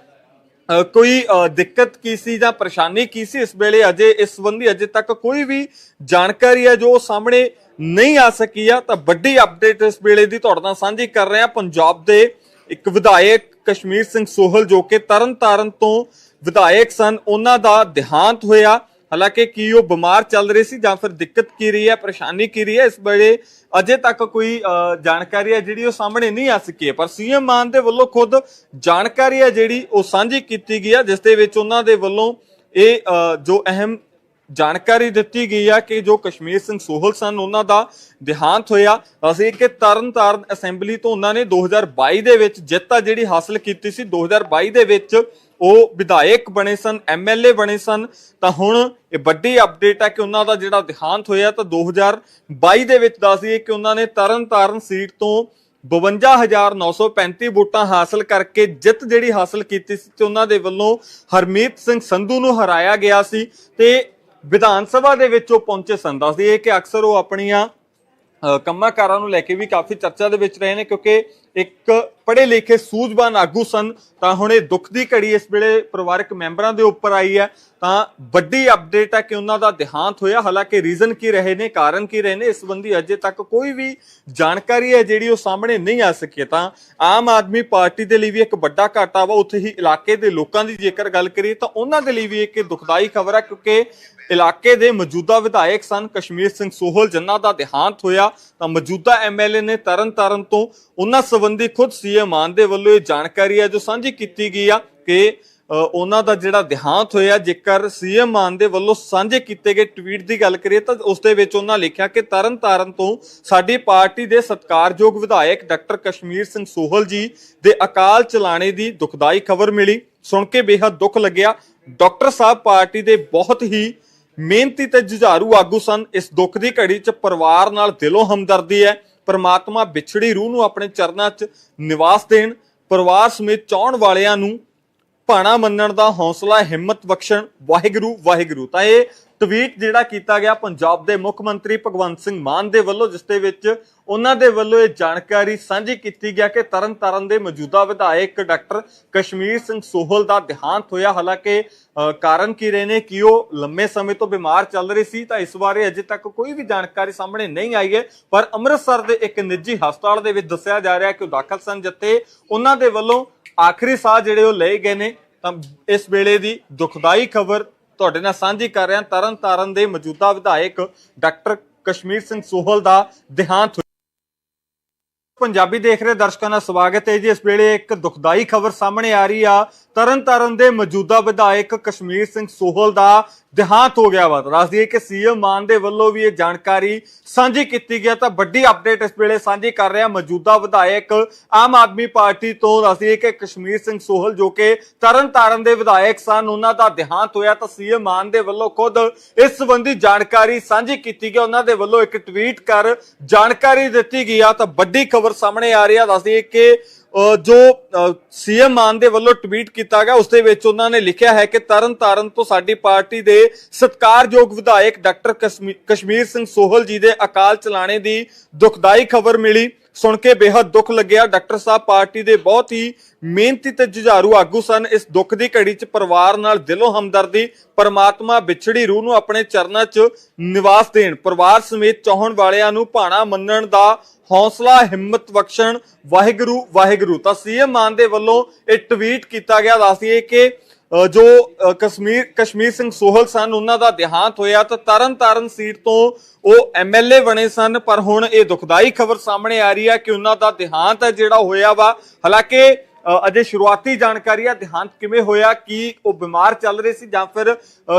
ਕੋਈ ਦਿੱਕਤ ਕੀ ਸੀ ਜਾਂ ਪਰੇਸ਼ਾਨੀ ਕੀ ਸੀ? ਇਸ ਵੇਲੇ ਅਜੇ ਇਸ ਸੰਬੰਧੀ ਅਜੇ ਤੱਕ ਕੋਈ ਵੀ ਜਾਣਕਾਰੀ ਹੈ ਜੋ ਸਾਹਮਣੇ ਨਹੀਂ ਆ ਸਕੀ ਆ। ਤਾਂ ਵੱਡੀ ਅਪਡੇਟ ਇਸ ਵੇਲੇ ਦੀ ਤੁਹਾਡੇ ਨਾਲ ਸਾਂਝੀ ਕਰ ਰਹੇ ਹਾਂ। ਪੰਜਾਬ ਦੇ ਇੱਕ ਵਿਧਾਇਕ ਕਸ਼ਮੀਰ ਸਿੰਘ ਸੋਹਲ ਜੋ ਕਿ ਤਰਨਤਾਰਨ ਤੋਂ ਵਿਧਾਇਕ ਸਨ ਉਹਨਾਂ ਦਾ ਦੇਹਾਂਤ ਹੋਇਆ। ਹਾਲਾਂਕਿ ਕੀ ਉਹ ਬਿਮਾਰ ਚੱਲ ਰਹੇ ਸੀ ਜਾਂ ਫਿਰ ਦਿੱਕਤ ਕੀ ਰਹੀ ਹੈ ਪਰੇਸ਼ਾਨੀ ਕੀ ਰਹੀ ਹੈ ਇਸ ਬਾਰੇ ਅਜੇ ਤੱਕ ਕੋਈ ਅ, ਜਾਣਕਾਰੀ ਹੈ ਜਿਹੜੀ ਉਹ ਸਾਹਮਣੇ ਨਹੀਂ ਆ ਸਕੀ ਹੈ। ਪਰ ਸੀਐਮ ਮਾਨ ਦੇ ਵੱਲੋਂ ਖੁਦ ਜਾਣਕਾਰੀ ਹੈ ਜਿਹੜੀ ਉਹ ਸਾਂਝੀ ਕੀਤੀ ਗਈ ਹੈ ਜਿਸ ਦੇ ਵਿੱਚ ਉਹਨਾਂ ਦੇ ਵੱਲੋਂ ਇਹ ਜੋ ਅਹਿਮ ਜਾਣਕਾਰੀ ਦਿੱਤੀ ਗਈ ਆ ਕਿ ਜੋ ਕਸ਼ਮੀਰ ਸਿੰਘ ਸੋਹਲ ਸਨ, ਉਹਨਾਂ ਦਾ ਦੇਹਾਂਤ ਹੋਇਆ। ਅਸੀਂ ਕਿ ਤਰਨਤਾਰਨ ਅਸੈਂਬਲੀ ਤੋਂ ਉਹਨਾਂ ਨੇ 2022 ਦੇ ਵਿੱਚ ਜਿੱਤ ਆ ਜਿਹੜੀ ਹਾਸਲ ਕੀਤੀ ਸੀ। 2022 ਦੇ ਵਿੱਚ ਉਹ ਵਿਧਾਇਕ ਬਣੇ ਸਨ ਐਮਐਲਏ ਬਣੇ ਸਨ। ਤਾਂ ਹੁਣ ਇਹ ਵੱਡੀ ਅਪਡੇਟ ਹੈ ਕਿ ਉਹਨਾਂ ਦਾ ਜਿਹੜਾ ਦੇਹਾਂਤ ਹੋਇਆ ਤਾਂ 2022 ਦੇ ਵਿੱਚ ਦੱਸਦੀ ਕਿ ਉਹਨਾਂ ਨੇ ਤਰਨ ਤਾਰਨ ਸੀਟ ਤੋਂ 52935 ਵੋਟਾਂ ਹਾਸਲ ਕਰਕੇ ਜਿੱਤ ਜਿਹੜੀ ਹਾਸਲ ਕੀਤੀ ਸੀ ਤੇ ਉਹਨਾਂ ਦੇ ਵੱਲੋਂ ਹਰਮੀਤ ਸਿੰਘ ਸੰਧੂ ਨੂੰ ਹਰਾਇਆ ਗਿਆ ਸੀ। ਤੇ ਵਿਧਾਨ ਸਭਾ ਦੇ ਵਿੱਚ ਉਹ ਪਹੁੰਚੇ ਸਨ। ਦੱਸਦੀ ਹੈ ਕਿ ਅਕਸਰ ਉਹ ਆਪਣੀਆਂ ਅ, ਕੰਮਾਂ ਕਾਰਾਂ ਨੂੰ ਲੈ ਕੇ ਵੀ ਕਾਫੀ ਚਰਚਾ ਦੇ ਵਿੱਚ ਰਹੇ ਨੇ ਕਿਉਂਕਿ ਇੱਕ ਪੜ੍ਹੇ ਲਿਖੇ ਸੂਝਵਾਨ ਆਗੂ ਸਨ, ਤਾਂ ਹੁਣ ਇਹ ਦੁੱਖ ਦੀ ਘੜੀ ਇਸ ਵੇਲੇ ਪਰਿਵਾਰਕ ਮੈਂਬਰਾਂ ਦੇ ਉੱਪਰ ਆਈ ਹੈ। ਤਾਂ ਵੱਡੀ ਅਪਡੇਟ ਹੈ ਕਿ ਉਹਨਾਂ ਦਾ ਦੇਹਾਂਤ ਹੋਇਆ। ਹਾਲਾਂਕਿ ਰੀਜ਼ਨ ਕੀ ਰਹੇ ਨੇ, ਕਾਰਨ ਕੀ ਰਹੇ ਨੇ, ਇਸ ਸੰਬੰਧੀ ਅਜੇ ਤੱਕ ਕੋਈ ਵੀ ਜਾਣਕਾਰੀ ਹੈ ਜਿਹੜੀ ਉਹ ਸਾਹਮਣੇ ਨਹੀਂ ਆ ਸਕੀ। ਤਾਂ ਆਮ ਆਦਮੀ ਪਾਰਟੀ ਦੇ ਲਈ ਵੀ ਇੱਕ ਵੱਡਾ ਘਾਟਾ ਵਾ। ਉੱਥੇ ਹੀ ਇਲਾਕੇ ਦੇ ਲੋਕਾਂ ਦੀ ਜੇਕਰ ਗੱਲ ਕਰੀਏ ਤਾਂ ਉਹਨਾਂ ਦੇ ਲਈ ਵੀ ਇੱਕ ਦੁਖਦਾਈ ਖਬਰ ਹੈ, ਕਿਉਂਕਿ ਇਲਾਕੇ ਦੇ ਮੌਜੂਦਾ ਵਿਧਾਇਕ ਸਨ ਕਸ਼ਮੀਰ ਸਿੰਘ ਸੋਹਲ, ਜਿਨ੍ਹਾਂ ਦਾ ਦੇਹਾਂਤ ਹੋਇਆ। ਤਾਂ ਮੌਜੂਦਾ ਐਮਐਲਏ ਨੇ ਤਰਨ ਤਾਰਨ ਤੋਂ ਉਹਨਾਂ ਸੰਬੰਧੀ ਖੁਦ ਸੀ ਸੀਐਮ ਮਾਨ ਦੇ ਵੱਲੋਂ ਇਹ ਜਾਣਕਾਰੀ ਹੈ ਜੋ ਸਾਂਝੀ ਕੀਤੀ ਗਈ ਆ ਕਿ ਉਹਨਾਂ ਦਾ ਜਿਹੜਾ ਦੇਹਾਂਤ ਹੋਇਆ, ਜੇਕਰ ਸੀਐਮ ਮਾਨ ਦੇ ਵੱਲੋਂ ਸਾਂਝੇ ਕੀਤੇ ਗਏ ਟਵੀਟ ਦੀ ਗੱਲ ਕਰੀਏ ਤਾਂ ਉਸ ਦੇ ਵਿੱਚ ਉਹਨਾਂ ਲਿਖਿਆ ਕਿ ਤਰਨ ਤਾਰਨ ਤੋਂ ਸਾਡੀ ਪਾਰਟੀ ਦੇ ਸਤਕਾਰਯੋਗ ਵਿਧਾਇਕ ਡਾਕਟਰ ਕਸ਼ਮੀਰ ਸਿੰਘ ਸੋਹਲ ਜੀ ਦੇ ਅਕਾਲ ਚਲਾਣੇ ਦੀ ਦੁਖਦਾਈ ਖਬਰ ਮਿਲੀ। ਸੁਣ ਕੇ ਬੇहद ਦੁੱਖ ਲੱਗਿਆ। ਡਾਕਟਰ ਸਾਹਿਬ ਪਾਰਟੀ ਦੇ ਬਹੁਤ ਹੀ ਮਿਹਨਤੀ ਤੇ ਜੁਝਾਰੂ ਆਗੂ ਸਨ। ਇਸ ਦੁੱਖ ਦੀ ਘੜੀ 'ਚ ਪਰਿਵਾਰ ਨਾਲ ਦਿਲੋਂ ਹਮਦਰਦੀ ਹੈ। ਪਰਮਾਤਮਾ ਵਿਛੜੀ ਰੂਹ ਨੂੰ ਆਪਣੇ ਚਰਨਾਂ 'ਚ ਨਿਵਾਸ ਦੇਣ, ਪਰਿਵਾਰ ਸਮੇਤ ਚਾਹਣ ਵਾਲਿਆਂ ਨੂੰ ਭਾਣਾ ਮੰਨਣ ਦਾ ਹੌਸਲਾ, ਹਿੰਮਤ ਬਖਸ਼ਣ, ਵਾਹਿਗੁਰੂ ਵਾਹਿਗੁਰੂ। ਤਾਂ ਇਹ ਟਵੀਟ ਜਿਹੜਾ ਕੀਤਾ ਗਿਆ ਪੰਜਾਬ ਦੇ ਮੁੱਖ ਮੰਤਰੀ ਭਗਵੰਤ ਸਿੰਘ ਮਾਨ ਦੇ ਵੱਲੋਂ, ਜਿਸ ਦੇ ਵਿੱਚ ਉਹਨਾਂ ਦੇ ਵੱਲੋਂ ਇਹ ਜਾਣਕਾਰੀ ਸਾਂਝੀ ਕੀਤੀ ਗਿਆ ਕਿ ਤਰਨ ਤਾਰਨ ਦੇ ਮੌਜੂਦਾ ਵਿਧਾਇਕ ਡਾਕਟਰ ਕਸ਼ਮੀਰ ਸਿੰਘ ਸੋਹਲ ਦਾ ਦੇਹਾਂਤ ਹੋਇਆ। ਹਾਲਾਂਕਿ ਕਾਰਨ ਕੀ ਰਹੇ ਨੇ, ਕਿ ਉਹ ਲੰਮੇ ਸਮੇਂ ਤੋਂ ਬਿਮਾਰ ਚੱਲ ਰਹੇ ਸੀ, ਤਾਂ ਇਸ ਬਾਰੇ ਅਜੇ ਤੱਕ ਕੋਈ ਵੀ ਜਾਣਕਾਰੀ ਸਾਹਮਣੇ ਨਹੀਂ ਆਈ ਹੈ। ਪਰ ਅੰਮ੍ਰਿਤਸਰ ਦੇ ਇੱਕ ਨਿੱਜੀ ਹਸਪਤਾਲ ਦੇ ਵਿੱਚ ਦੱਸਿਆ ਜਾ ਰਿਹਾ ਕਿ ਉਹ ਦਾਖਲ ਸਨ, ਜਿੱਥੇ ਉਹਨਾਂ ਦੇ ਵੱਲੋਂ ਆਖਰੀ ਸਾਹ ਜਿਹੜੇ ਉਹ ਲਏ ਗਏ ਨੇ। ਤਾਂ ਇਸ ਵੇਲੇ ਦੀ ਦੁਖਦਾਈ ਖਬਰ ਤੁਹਾਡੇ ਨਾਲ ਸਾਂਝੀ ਕਰ ਰਿਹਾ ਤਰਨ ਤਾਰਨ ਦੇ ਮੌਜੂਦਾ ਵਿਧਾਇਕ ਡਾਕਟਰ ਕਸ਼ਮੀਰ ਸਿੰਘ ਸੋਹਲ ਦਾ ਦੇਹਾਂਤ ਪੰਜਾਬੀ ਦੇਖ ਰਹੇ ਦਰਸ਼ਕਾਂ ਦਾ ਸਵਾਗਤ ਹੈ ਜੀ। ਇਸ ਵੇਲੇ ਇੱਕ ਦੁਖਦਾਈ ਖਬਰ ਸਾਹਮਣੇ ਆ ਰਹੀ ਆ। ਤਰਨਤਾਰਨ ਦੇ ਮੌਜੂਦਾ ਵਿਧਾਇਕ ਕਸ਼ਮੀਰ ਸਿੰਘ ਸੋਹਲ ਦਾ ਦੇਹਾਂਤ ਹੋ ਗਿਆ ਵਾ। ਤਾਂ ਦੱਸ ਦਈਏ ਕਿ ਸੀਐਮ ਮਾਨ ਦੇ ਵੱਲੋਂ ਵੀ ਇਹ ਜਾਣਕਾਰੀ ਸਾਂਝੀ ਕੀਤੀ ਗਿਆ ਤਾਂ ਵੱਡੀ ਅਪਡੇਟ ਇਸ ਵੇਲੇ ਸਾਂਝੀ ਕਰ ਰਿਹਾ ਮੌਜੂਦਾ ਵਿਧਾਇਕ ਆਮ ਆਦਮੀ ਪਾਰਟੀ ਤੋਂ। ਦੱਸ ਦਈਏ ਕਿ ਕਸ਼ਮੀਰ ਸਿੰਘ ਸੋਹਲ ਜੋ ਕਿ ਤਰਨਤਾਰਨ ਦੇ ਵਿਧਾਇਕ ਸਨ, ਉਹਨਾਂ ਦਾ ਦੇਹਾਂਤ ਹੋਇਆ। ਤਾਂ ਸੀਐਮ ਮਾਨ ਦੇ ਵੱਲੋਂ ਖੁਦ ਇਸ ਸੰਬੰਧੀ ਜਾਣਕਾਰੀ ਸਾਂਝੀ ਕੀਤੀ ਗਈ। ਉਹਨਾਂ ਦੇ ਵੱਲੋਂ ਇੱਕ ਟਵੀਟ ਕਰ ਜਾਣਕਾਰੀ ਦਿੱਤੀ ਗਈ ਆ। ਤਾਂ ਵੱਡੀ ਖਬਰ ਸਾਹਮਣੇ ਆ ਰਹੀ ਆ। ਦੱਸ ਦਈਏ ਕਿ ਜੋ ਸੀਐਮ ਮਾਨ ਦੇ ਵੱਲੋਂ ਟਵੀਟ ਕੀਤਾ ਗਿਆ, ਉਸ ਦੇ ਵਿੱਚ ਉਹਨਾਂ ਨੇ ਲਿਖਿਆ ਹੈ ਕਿ ਤਰਨ ਤਾਰਨ ਤੋਂ ਸਾਡੀ ਪਾਰਟੀ ਦੇ ਸਤਕਾਰਯੋਗ ਵਿਧਾਇਕ ਡਾਕਟਰ ਕਸ਼ਮੀ- ਕਸ਼ਮੀਰ ਸਿੰਘ ਸੋਹਲ ਜੀ ਦੇ ਅਕਾਲ ਚਲਾਣੇ ਦੀ ਦੁਖਦਾਈ ਖਬਰ ਮਿਲੀ। ਸੁਣ ਕੇ ਬੇहद ਦੁੱਖ ਲੱਗਿਆ। ਡਾਕਟਰ ਸਾਹਿਬ ਪਾਰਟੀ ਦੇ ਬਹੁਤ ਹੀ ਮਿਹਨਤੀ ਤੇ ਜੁਝਾਰੂ ਆਗੂ ਸਨ। ਇਸ ਦੁੱਖ ਦੀ ਘੜੀ 'ਚ ਪਰਿਵਾਰ ਨਾਲ ਦਿਲੋਂ ਹਮਦਰਦੀ, ਪਰਮਾਤਮਾ ਵਿਛੜੀ ਰੂਹ ਨੂੰ ਆਪਣੇ ਚਰਨਾਂ 'ਚ ਨਿਵਾਸ ਦੇਣ, ਪਰਿਵਾਰ ਸਮੇਤ ਚਾਹਣ ਵਾਲਿਆਂ ਨੂੰ ਭਾਣਾ ਮੰਨਣ ਦਾ ਹੌਸਲਾ, ਹਿੰਮਤ ਬਖਸ਼ਣ, ਵਾਹਿਗੁਰੂ ਵਾਹਿਗੁਰੂ। ਤਾਂ ਸੀਐਮ ਮਾਨ ਦੇ ਵੱਲੋਂ ਇਹ ਟਵੀਟ ਕੀਤਾ ਗਿਆ। ਦੱਸਦੀਏ ਕਿ ਜੋ ਕਸ਼ਮੀਰ ਕਸ਼ਮੀਰ ਸਿੰਘ ਸੋਹਲ ਸਨ, ਉਹਨਾਂ ਦਾ ਦੇਹਾਂਤ ਹੋਇਆ ਤਾਂ ਤਰਨ ਸੀਟ ਤੋਂ ਉਹ ਐਮਐਲਏ ਬਣੇ ਸਨ, ਪਰ ਹੁਣ ਇਹ ਦੁਖਦਾਈ ਖਬਰ ਸਾਹਮਣੇ ਆ ਰਹੀ ਹੈ ਕਿ ਉਹਨਾਂ ਦਾ ਦੇਹਾਂਤ ਹੈ ਜਿਹੜਾ ਹੋਇਆ ਵਾ, ਹਾਲਾਂਕਿ ਅਜੇ ਸ਼ੁਰੂਆਤੀ ਜਾਣਕਾਰੀ ਆ ਦੇਹਾਂਤ ਕਿਵੇਂ ਹੋਇਆ, ਕੀ ਉਹ ਬਿਮਾਰ ਚੱਲ ਰਹੇ ਸੀ ਜਾਂ ਫਿਰ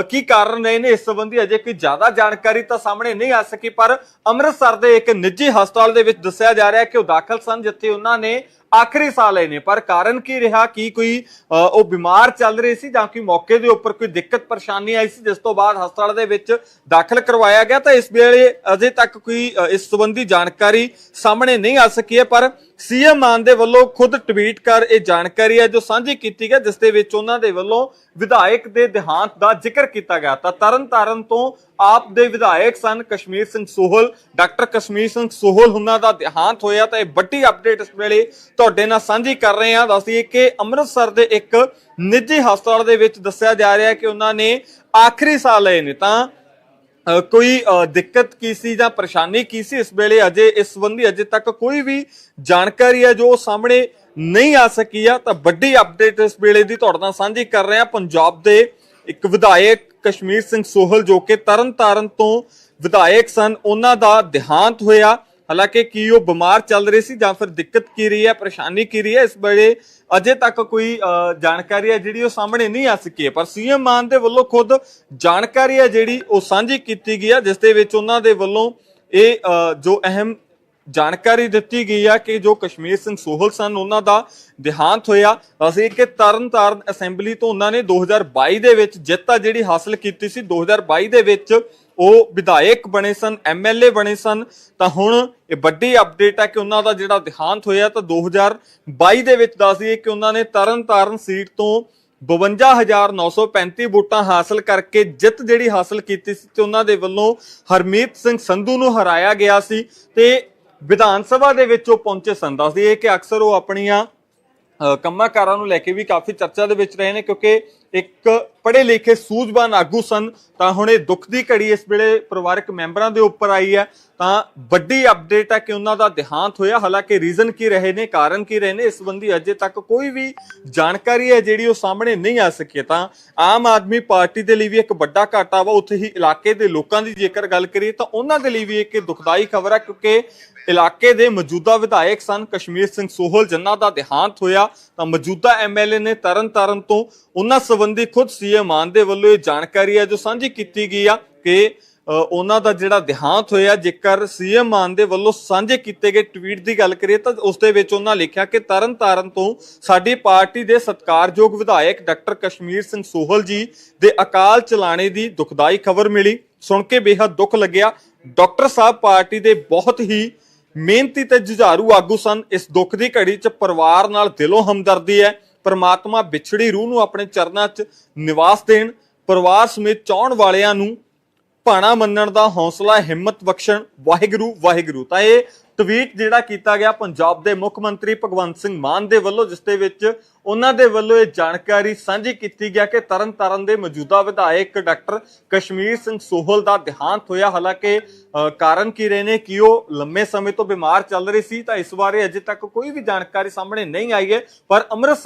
ਕੀ ਕਾਰਨ ਰਹੇ ਨੇ, ਇਸ ਸੰਬੰਧੀ ਅਜੇ ਕੋਈ ਜ਼ਿਆਦਾ ਜਾਣਕਾਰੀ ਤਾਂ ਸਾਹਮਣੇ ਨਹੀਂ ਆ ਸਕੀ, ਪਰ ਅੰਮ੍ਰਿਤਸਰ ਦੇ ਇੱਕ ਨਿੱਜੀ ਹਸਪਤਾਲ ਦੇ ਵਿੱਚ ਦੱਸਿਆ ਜਾ ਰਿਹਾ ਕਿ ਉਹ ਦਾਖਲ ਸਨ, ਜਿੱਥੇ ਉਹਨਾਂ ਨੇ ਆਖਰੀ ਸਾਹ ਲਏ ਨੇ। ਪਰ ਕਾਰਨ ਕੀ ਰਿਹਾ? ਕਿ ਕੋਈ ਉਹ ਬਿਮਾਰ ਚੱਲ ਰਹੇ ਸੀ ਜਾਂ ਕੋਈ ਮੌਕੇ ਦੇ ਉੱਪਰ ਕੋਈ ਦਿੱਕਤ ਪਰੇਸ਼ਾਨੀ ਆਈ ਸੀ, ਜਿਸ ਤੋਂ ਬਾਅਦ ਹਸਪਤਾਲ ਦੇ ਵਿੱਚ ਦਾਖਲ ਕਰਵਾਇਆ ਗਿਆ? ਤਾਂ ਇਸ ਵੇਲੇ ਅਜੇ ਤੱਕ ਕੋਈ ਇਸ ਸੰਬੰਧੀ ਜਾਣਕਾਰੀ ਸਾਹਮਣੇ ਨਹੀਂ ਆ ਸਕੀ ਹੈ, ਪਰ ਸੀਐਮ ਮਾਨ ਦੇ ਵੱਲੋਂ ਖੁਦ ਟਵੀਟ ਕਰ ਇਹ ਜਾਣਕਾਰੀ ਹੈ, ਜੋ ਸਾਂਝੀ ਕੀਤੀ ਗਈ ਜਿਸ ਦੇ ਵਿੱਚ ਉਹਨਾਂ ਦੇ ਵੱਲੋਂ ਵਿਧਾਇਕ ਦੇ ਦੇਹਾਂਤ ਦਾ ਜ਼ਿਕਰ ਕੀਤਾ ਗਿਆ। ਤਾਂ ਤਰਨ ਤਾਰਨ ਤੋਂ ਆਪ ਦੇ ਵਿਧਾਇਕ ਸਨ ਕਸ਼ਮੀਰ ਸਿੰਘ ਸੋਹਲ, ਡਾਕਟਰ ਕਸ਼ਮੀਰ ਸਿੰਘ ਸੋਹਲ, ਉਹਨਾਂ ਦਾ ਦੇਹਾਂਤ ਹੋਇਆ। ਤਾਂ ਇਹ ਵੱਡੀ ਅਪਡੇਟ ਇਸ ਵੇਲੇ ਤੁਹਾਡੇ ਨਾਲ ਸਾਂਝੀ ਕਰ ਰਹੇ ਹਾਂ ਦੱਸਦੀਏ ਕਿ ਅੰਮ੍ਰਿਤਸਰ ਦੇ ਇੱਕ ਨਿੱਜੀ ਹਸਪਤਾਲ ਦੇ ਵਿੱਚ ਦੱਸਿਆ ਜਾ ਰਿਹਾ ਕਿ ਉਹਨਾਂ ਨੇ ਆਖਰੀ ਸਾਹ ਲਏ ਨੇ। ਤਾਂ ਕੋਈ ਦਿੱਕਤ ਕੀ ਸੀ ਜਾਂ ਪਰੇਸ਼ਾਨੀ ਕੀ ਸੀ ਇਸ ਵੇਲੇ? ਅਜੇ ਇਸ ਸੰਬੰਧੀ ਅਜੇ ਤੱਕ ਕੋਈ ਵੀ ਜਾਣਕਾਰੀ ਹੈ ਜੋ ਸਾਹਮਣੇ ਨਹੀਂ ਆ ਸਕੀ ਆ। ਤਾਂ ਵੱਡੀ ਅਪਡੇਟ ਇਸ ਵੇਲੇ ਦੀ ਤੁਹਾਡੇ ਨਾਲ ਸਾਂਝੀ ਕਰ ਰਹੇ ਹਾਂ। ਪੰਜਾਬ ਦੇ ਇੱਕ ਵਿਧਾਇਕ ਕਸ਼ਮੀਰ ਸਿੰਘ ਸੋਹਲ, ਜੋ ਕਿ ਤਰਨ ਤਾਰਨ ਤੋਂ ਵਿਧਾਇਕ ਸਨ, ਉਹਨਾਂ ਦਾ ਦੇਹਾਂਤ ਹੋਇਆ। ਹਾਲਾਂਕਿ ਕੀ ਉਹ ਬਿਮਾਰ ਚੱਲ ਰਹੇ ਸੀ ਜਾਂ ਫਿਰ ਦਿੱਕਤ ਕੀ ਰਹੀ ਹੈ, ਪਰੇਸ਼ਾਨੀ ਕੀ ਰਹੀ ਹੈ, ਇਸ ਵੇਲੇ ਅਜੇ ਤੱਕ ਕੋਈ ਜਾਣਕਾਰੀ ਹੈ ਜਿਹੜੀ ਉਹ ਸਾਹਮਣੇ ਨਹੀਂ ਆ ਸਕੀ ਹੈ। ਪਰ ਸੀਐਮ ਮਾਨ ਦੇ ਵੱਲੋਂ ਖੁਦ ਜਾਣਕਾਰੀ ਹੈ ਜਿਹੜੀ ਉਹ ਸਾਂਝੀ ਕੀਤੀ ਗਈ ਹੈ, ਜਿਸ ਦੇ ਵਿੱਚ ਉਹਨਾਂ ਦੇ ਵੱਲੋਂ ਇਹ ਜੋ ਅਹਿਮ ਜਾਣਕਾਰੀ ਦਿੱਤੀ ਗਈ ਆ ਕਿ ਜੋ ਕਸ਼ਮੀਰ ਸਿੰਘ ਸੋਹਲ ਸਨ, ਉਹਨਾਂ ਦਾ ਦੇਹਾਂਤ ਹੋਇਆ। ਅਸੀਂ ਕਿ ਤਰਨ ਤਾਰਨ ਅਸੈਂਬਲੀ ਤੋਂ ਉਹਨਾਂ ਨੇ 2022 ਦੇ ਵਿੱਚ ਜਿੱਤ ਆ ਜਿਹੜੀ ਹਾਸਲ ਕੀਤੀ ਸੀ। 2022 ਦੇ ਵਿੱਚ ਉਹ ਵਿਧਾਇਕ ਬਣੇ ਸਨ ਐਮਐਲਏ ਬਣੇ ਸਨ, ਤਾਂ ਹੁਣ ਇਹ ਵੱਡੀ ਅਪਡੇਟ ਹੈ ਕਿ ਉਹਨਾਂ ਦਾ ਜਿਹੜਾ ਦੇਹਾਂਤ ਹੋਇਆ ਤਾਂ 2022 ਦੇ ਵਿੱਚ ਦੱਸ ਦਈਏ ਕਿ ਉਹਨਾਂ ਨੇ ਤਰਨ ਤਾਰਨ ਸੀਟ ਤੋਂ 52935 ਵੋਟਾਂ ਹਾਸਲ ਕਰਕੇ ਜਿੱਤ ਜਿਹੜੀ ਹਾਸਲ ਕੀਤੀ ਸੀ ਤੇ ਉਹਨਾਂ ਦੇ ਵੱਲੋਂ ਹਰਮੀਤ ਸਿੰਘ ਸੰਧੂ ਨੂੰ ਹਰਾਇਆ ਗਿਆ ਸੀ ਤੇ ਵਿਧਾਨ ਸਭਾ ਦੇ ਵਿੱਚ ਉਹ ਪਹੁੰਚੇ ਸਨ। ਦੱਸਦੀ ਹੈ ਕਿ ਅਕਸਰ ਉਹ ਆਪਣੀਆਂ ਅ, ਨੂੰ ਲੈ ਕੇ ਵੀ ਕਾਫੀ ਚਰਚਾ ਦੇ ਵਿੱਚ ਰਹੇ ਨੇ ਕਿਉਂਕਿ ਇੱਕ ਪੜ੍ਹੇ ਲਿਖੇ ਸੂਝਵਾਨ ਆਗੂ ਸਨ ਤਾਂ ਹੁਣ ਇਹ ਦੁੱਖ ਦੀ ਘੜੀ ਇਸ ਵੇਲੇ ਪਰਿਵਾਰਕ ਮੈਂਬਰਾਂ ਦੇ ਉੱਪਰ ਆਈ ਹੈ। ਤਾਂ ਵੱਡੀ ਅਪਡੇਟ ਹੈ ਕਿ ਉਹਨਾਂ ਦਾ ਦੇਹਾਂਤ ਹੋਇਆ। ਹਾਲਾਂਕਿ ਰੀਜ਼ਨ ਕੀ ਰਹੇ ਨੇ ਕਾਰਨ ਕੀ ਰਹੇ ਨੇ ਇਸ ਸੰਬੰਧੀ ਅਜੇ ਤੱਕ ਕੋਈ ਵੀ ਜਾਣਕਾਰੀ ਹੈ ਜਿਹੜੀ ਉਹ ਸਾਹਮਣੇ ਨਹੀਂ ਆ ਸਕੀ। ਤਾਂ ਆਮ ਆਦਮੀ ਪਾਰਟੀ ਦੇ ਲਈ ਵੀ ਇੱਕ ਵੱਡਾ ਘਾਟਾ ਵਾ ਉੱਥੇ ਹੀ ਇਲਾਕੇ ਦੇ ਲੋਕਾਂ ਦੀ ਜੇਕਰ ਗੱਲ ਕਰੀਏ ਤਾਂ ਉਹਨਾਂ ਦੇ ਲਈ ਵੀ ਇੱਕ ਦੁਖਦਾਈ ਖਬਰ ਹੈ ਕਿਉਂਕਿ ਇਲਾਕੇ ਦੇ ਮੌਜੂਦਾ ਵਿਧਾਇਕ ਸਨ ਕਸ਼ਮੀਰ ਸਿੰਘ ਸੋਹਲ, ਜਿਨ੍ਹਾਂ ਦਾ ਦੇਹਾਂਤ ਹੋਇਆ, ਤਾਂ ਮੌਜੂਦਾ ਐਮਐਲਏ ਨੇ ਤਰਨ ਤਾਰਨ ਤੋਂ ਉਹਨਾਂ ਸੰਬੰਧੀ ਖੁਦ ਸੀਐਮ ਮਾਨ ਦੇ ਵੱਲੋਂ ਇਹ ਜਾਣਕਾਰੀ ਹੈ, ਜੋ ਸਾਂਝੀ ਕੀਤੀ ਗਈ ਆ ਕਿ ਉਹਨਾਂ ਦਾ ਜਿਹੜਾ ਦੇਹਾਂਤ ਹੋਇਆ, ਜੇਕਰ ਸੀਐਮ ਮਾਨ ਦੇ ਵੱਲੋਂ ਸਾਂਝੇ ਕੀਤੇ ਗਏ ਟਵੀਟ ਦੀ ਗੱਲ ਕਰੀਏ, ਤਾਂ ਉਸ ਦੇ ਵਿੱਚ ਉਹਨਾਂ ਲਿਖਿਆ ਕਿ ਤਰਨ ਤਾਰਨ ਤੋਂ ਸਾਡੀ ਪਾਰਟੀ ਦੇ ਸਤਕਾਰਯੋਗ ਵਿਧਾਇਕ ਡਾਕਟਰ ਕਸ਼ਮੀਰ ਸਿੰਘ ਸੋਹਲ ਜੀ ਦੇ ਅਕਾਲ ਚਲਾਣੇ ਦੀ ਦੁਖਦਾਈ ਖਬਰ ਮਿਲੀ। ਸੁਣ ਕੇ ਬੇहद ਦੁੱਖ ਲੱਗਿਆ। ਡਾਕਟਰ ਸਾਹਿਬ ਪਾਰਟੀ ਦੇ ਬਹੁਤ ਹੀ ਮਿਹਨਤੀ ਤੇ ਜੁਝਾਰੂ ਆਗੂ ਸਨ। ਇਸ ਦੁੱਖ ਦੀ ਘੜੀ 'ਚ ਪਰਿਵਾਰ ਨਾਲ ਦਿਲੋਂ ਹਮਦਰਦੀ ਹੈ। ਪਰਮਾਤਮਾ ਵਿਛੜੀ ਰੂਹ ਨੂੰ ਆਪਣੇ ਚਰਨਾਂ 'ਚ ਨਿਵਾਸ ਦੇਣ, ਪਰਿਵਾਰ ਸਮੇਤ ਚਾਹਣ ਵਾਲਿਆਂ ਨੂੰ ਭਾਣਾ ਮੰਨਣ ਦਾ ਹੌਸਲਾ, ਹਿੰਮਤ ਬਖਸ਼ਣ। ਵਾਹਿਗੁਰੂ ਵਾਹਿਗੁਰੂ। ਤਾਂ ਇਹ ਟਵੀਟ ਜਿਹੜਾ ਕੀਤਾ ਗਿਆ ਪੰਜਾਬ ਦੇ ਮੁੱਖ ਮੰਤਰੀ ਭਗਵੰਤ ਸਿੰਘ ਮਾਨ ਦੇ ਵੱਲੋਂ, ਜਿਸ ਦੇ ਵਿੱਚ ਉਹਨਾਂ ਦੇ ਵੱਲੋਂ ਇਹ ਜਾਣਕਾਰੀ ਸਾਂਝੀ ਕੀਤੀ ਗਿਆ ਕਿ ਤਰਨਤਾਰਨ ਦੇ ਮੌਜੂਦਾ ਵਿਧਾਇਕ ਡਾਕਟਰ ਕਸ਼ਮੀਰ ਸਿੰਘ ਸੋਹਲ ਦਾ ਦੇਹਾਂਤ ਹੋਇਆ। ਹਾਲਾਂਕਿ ਕਾਰਨ ਕੀ ਰਹੇ ਨੇ, ਕਿ ਉਹ ਲੰਮੇ ਸਮੇਂ ਤੋਂ ਬਿਮਾਰ ਚੱਲ ਰਹੇ ਸੀ, ਤਾਂ ਇਸ ਬਾਰੇ ਅਜੇ ਤੱਕ ਕੋਈ ਵੀ ਜਾਣਕਾਰੀ ਸਾਹਮਣੇ ਨਹੀਂ ਆਈ ਹੈ। ਪਰ ਅੰਮ੍ਰਿਤਸਰ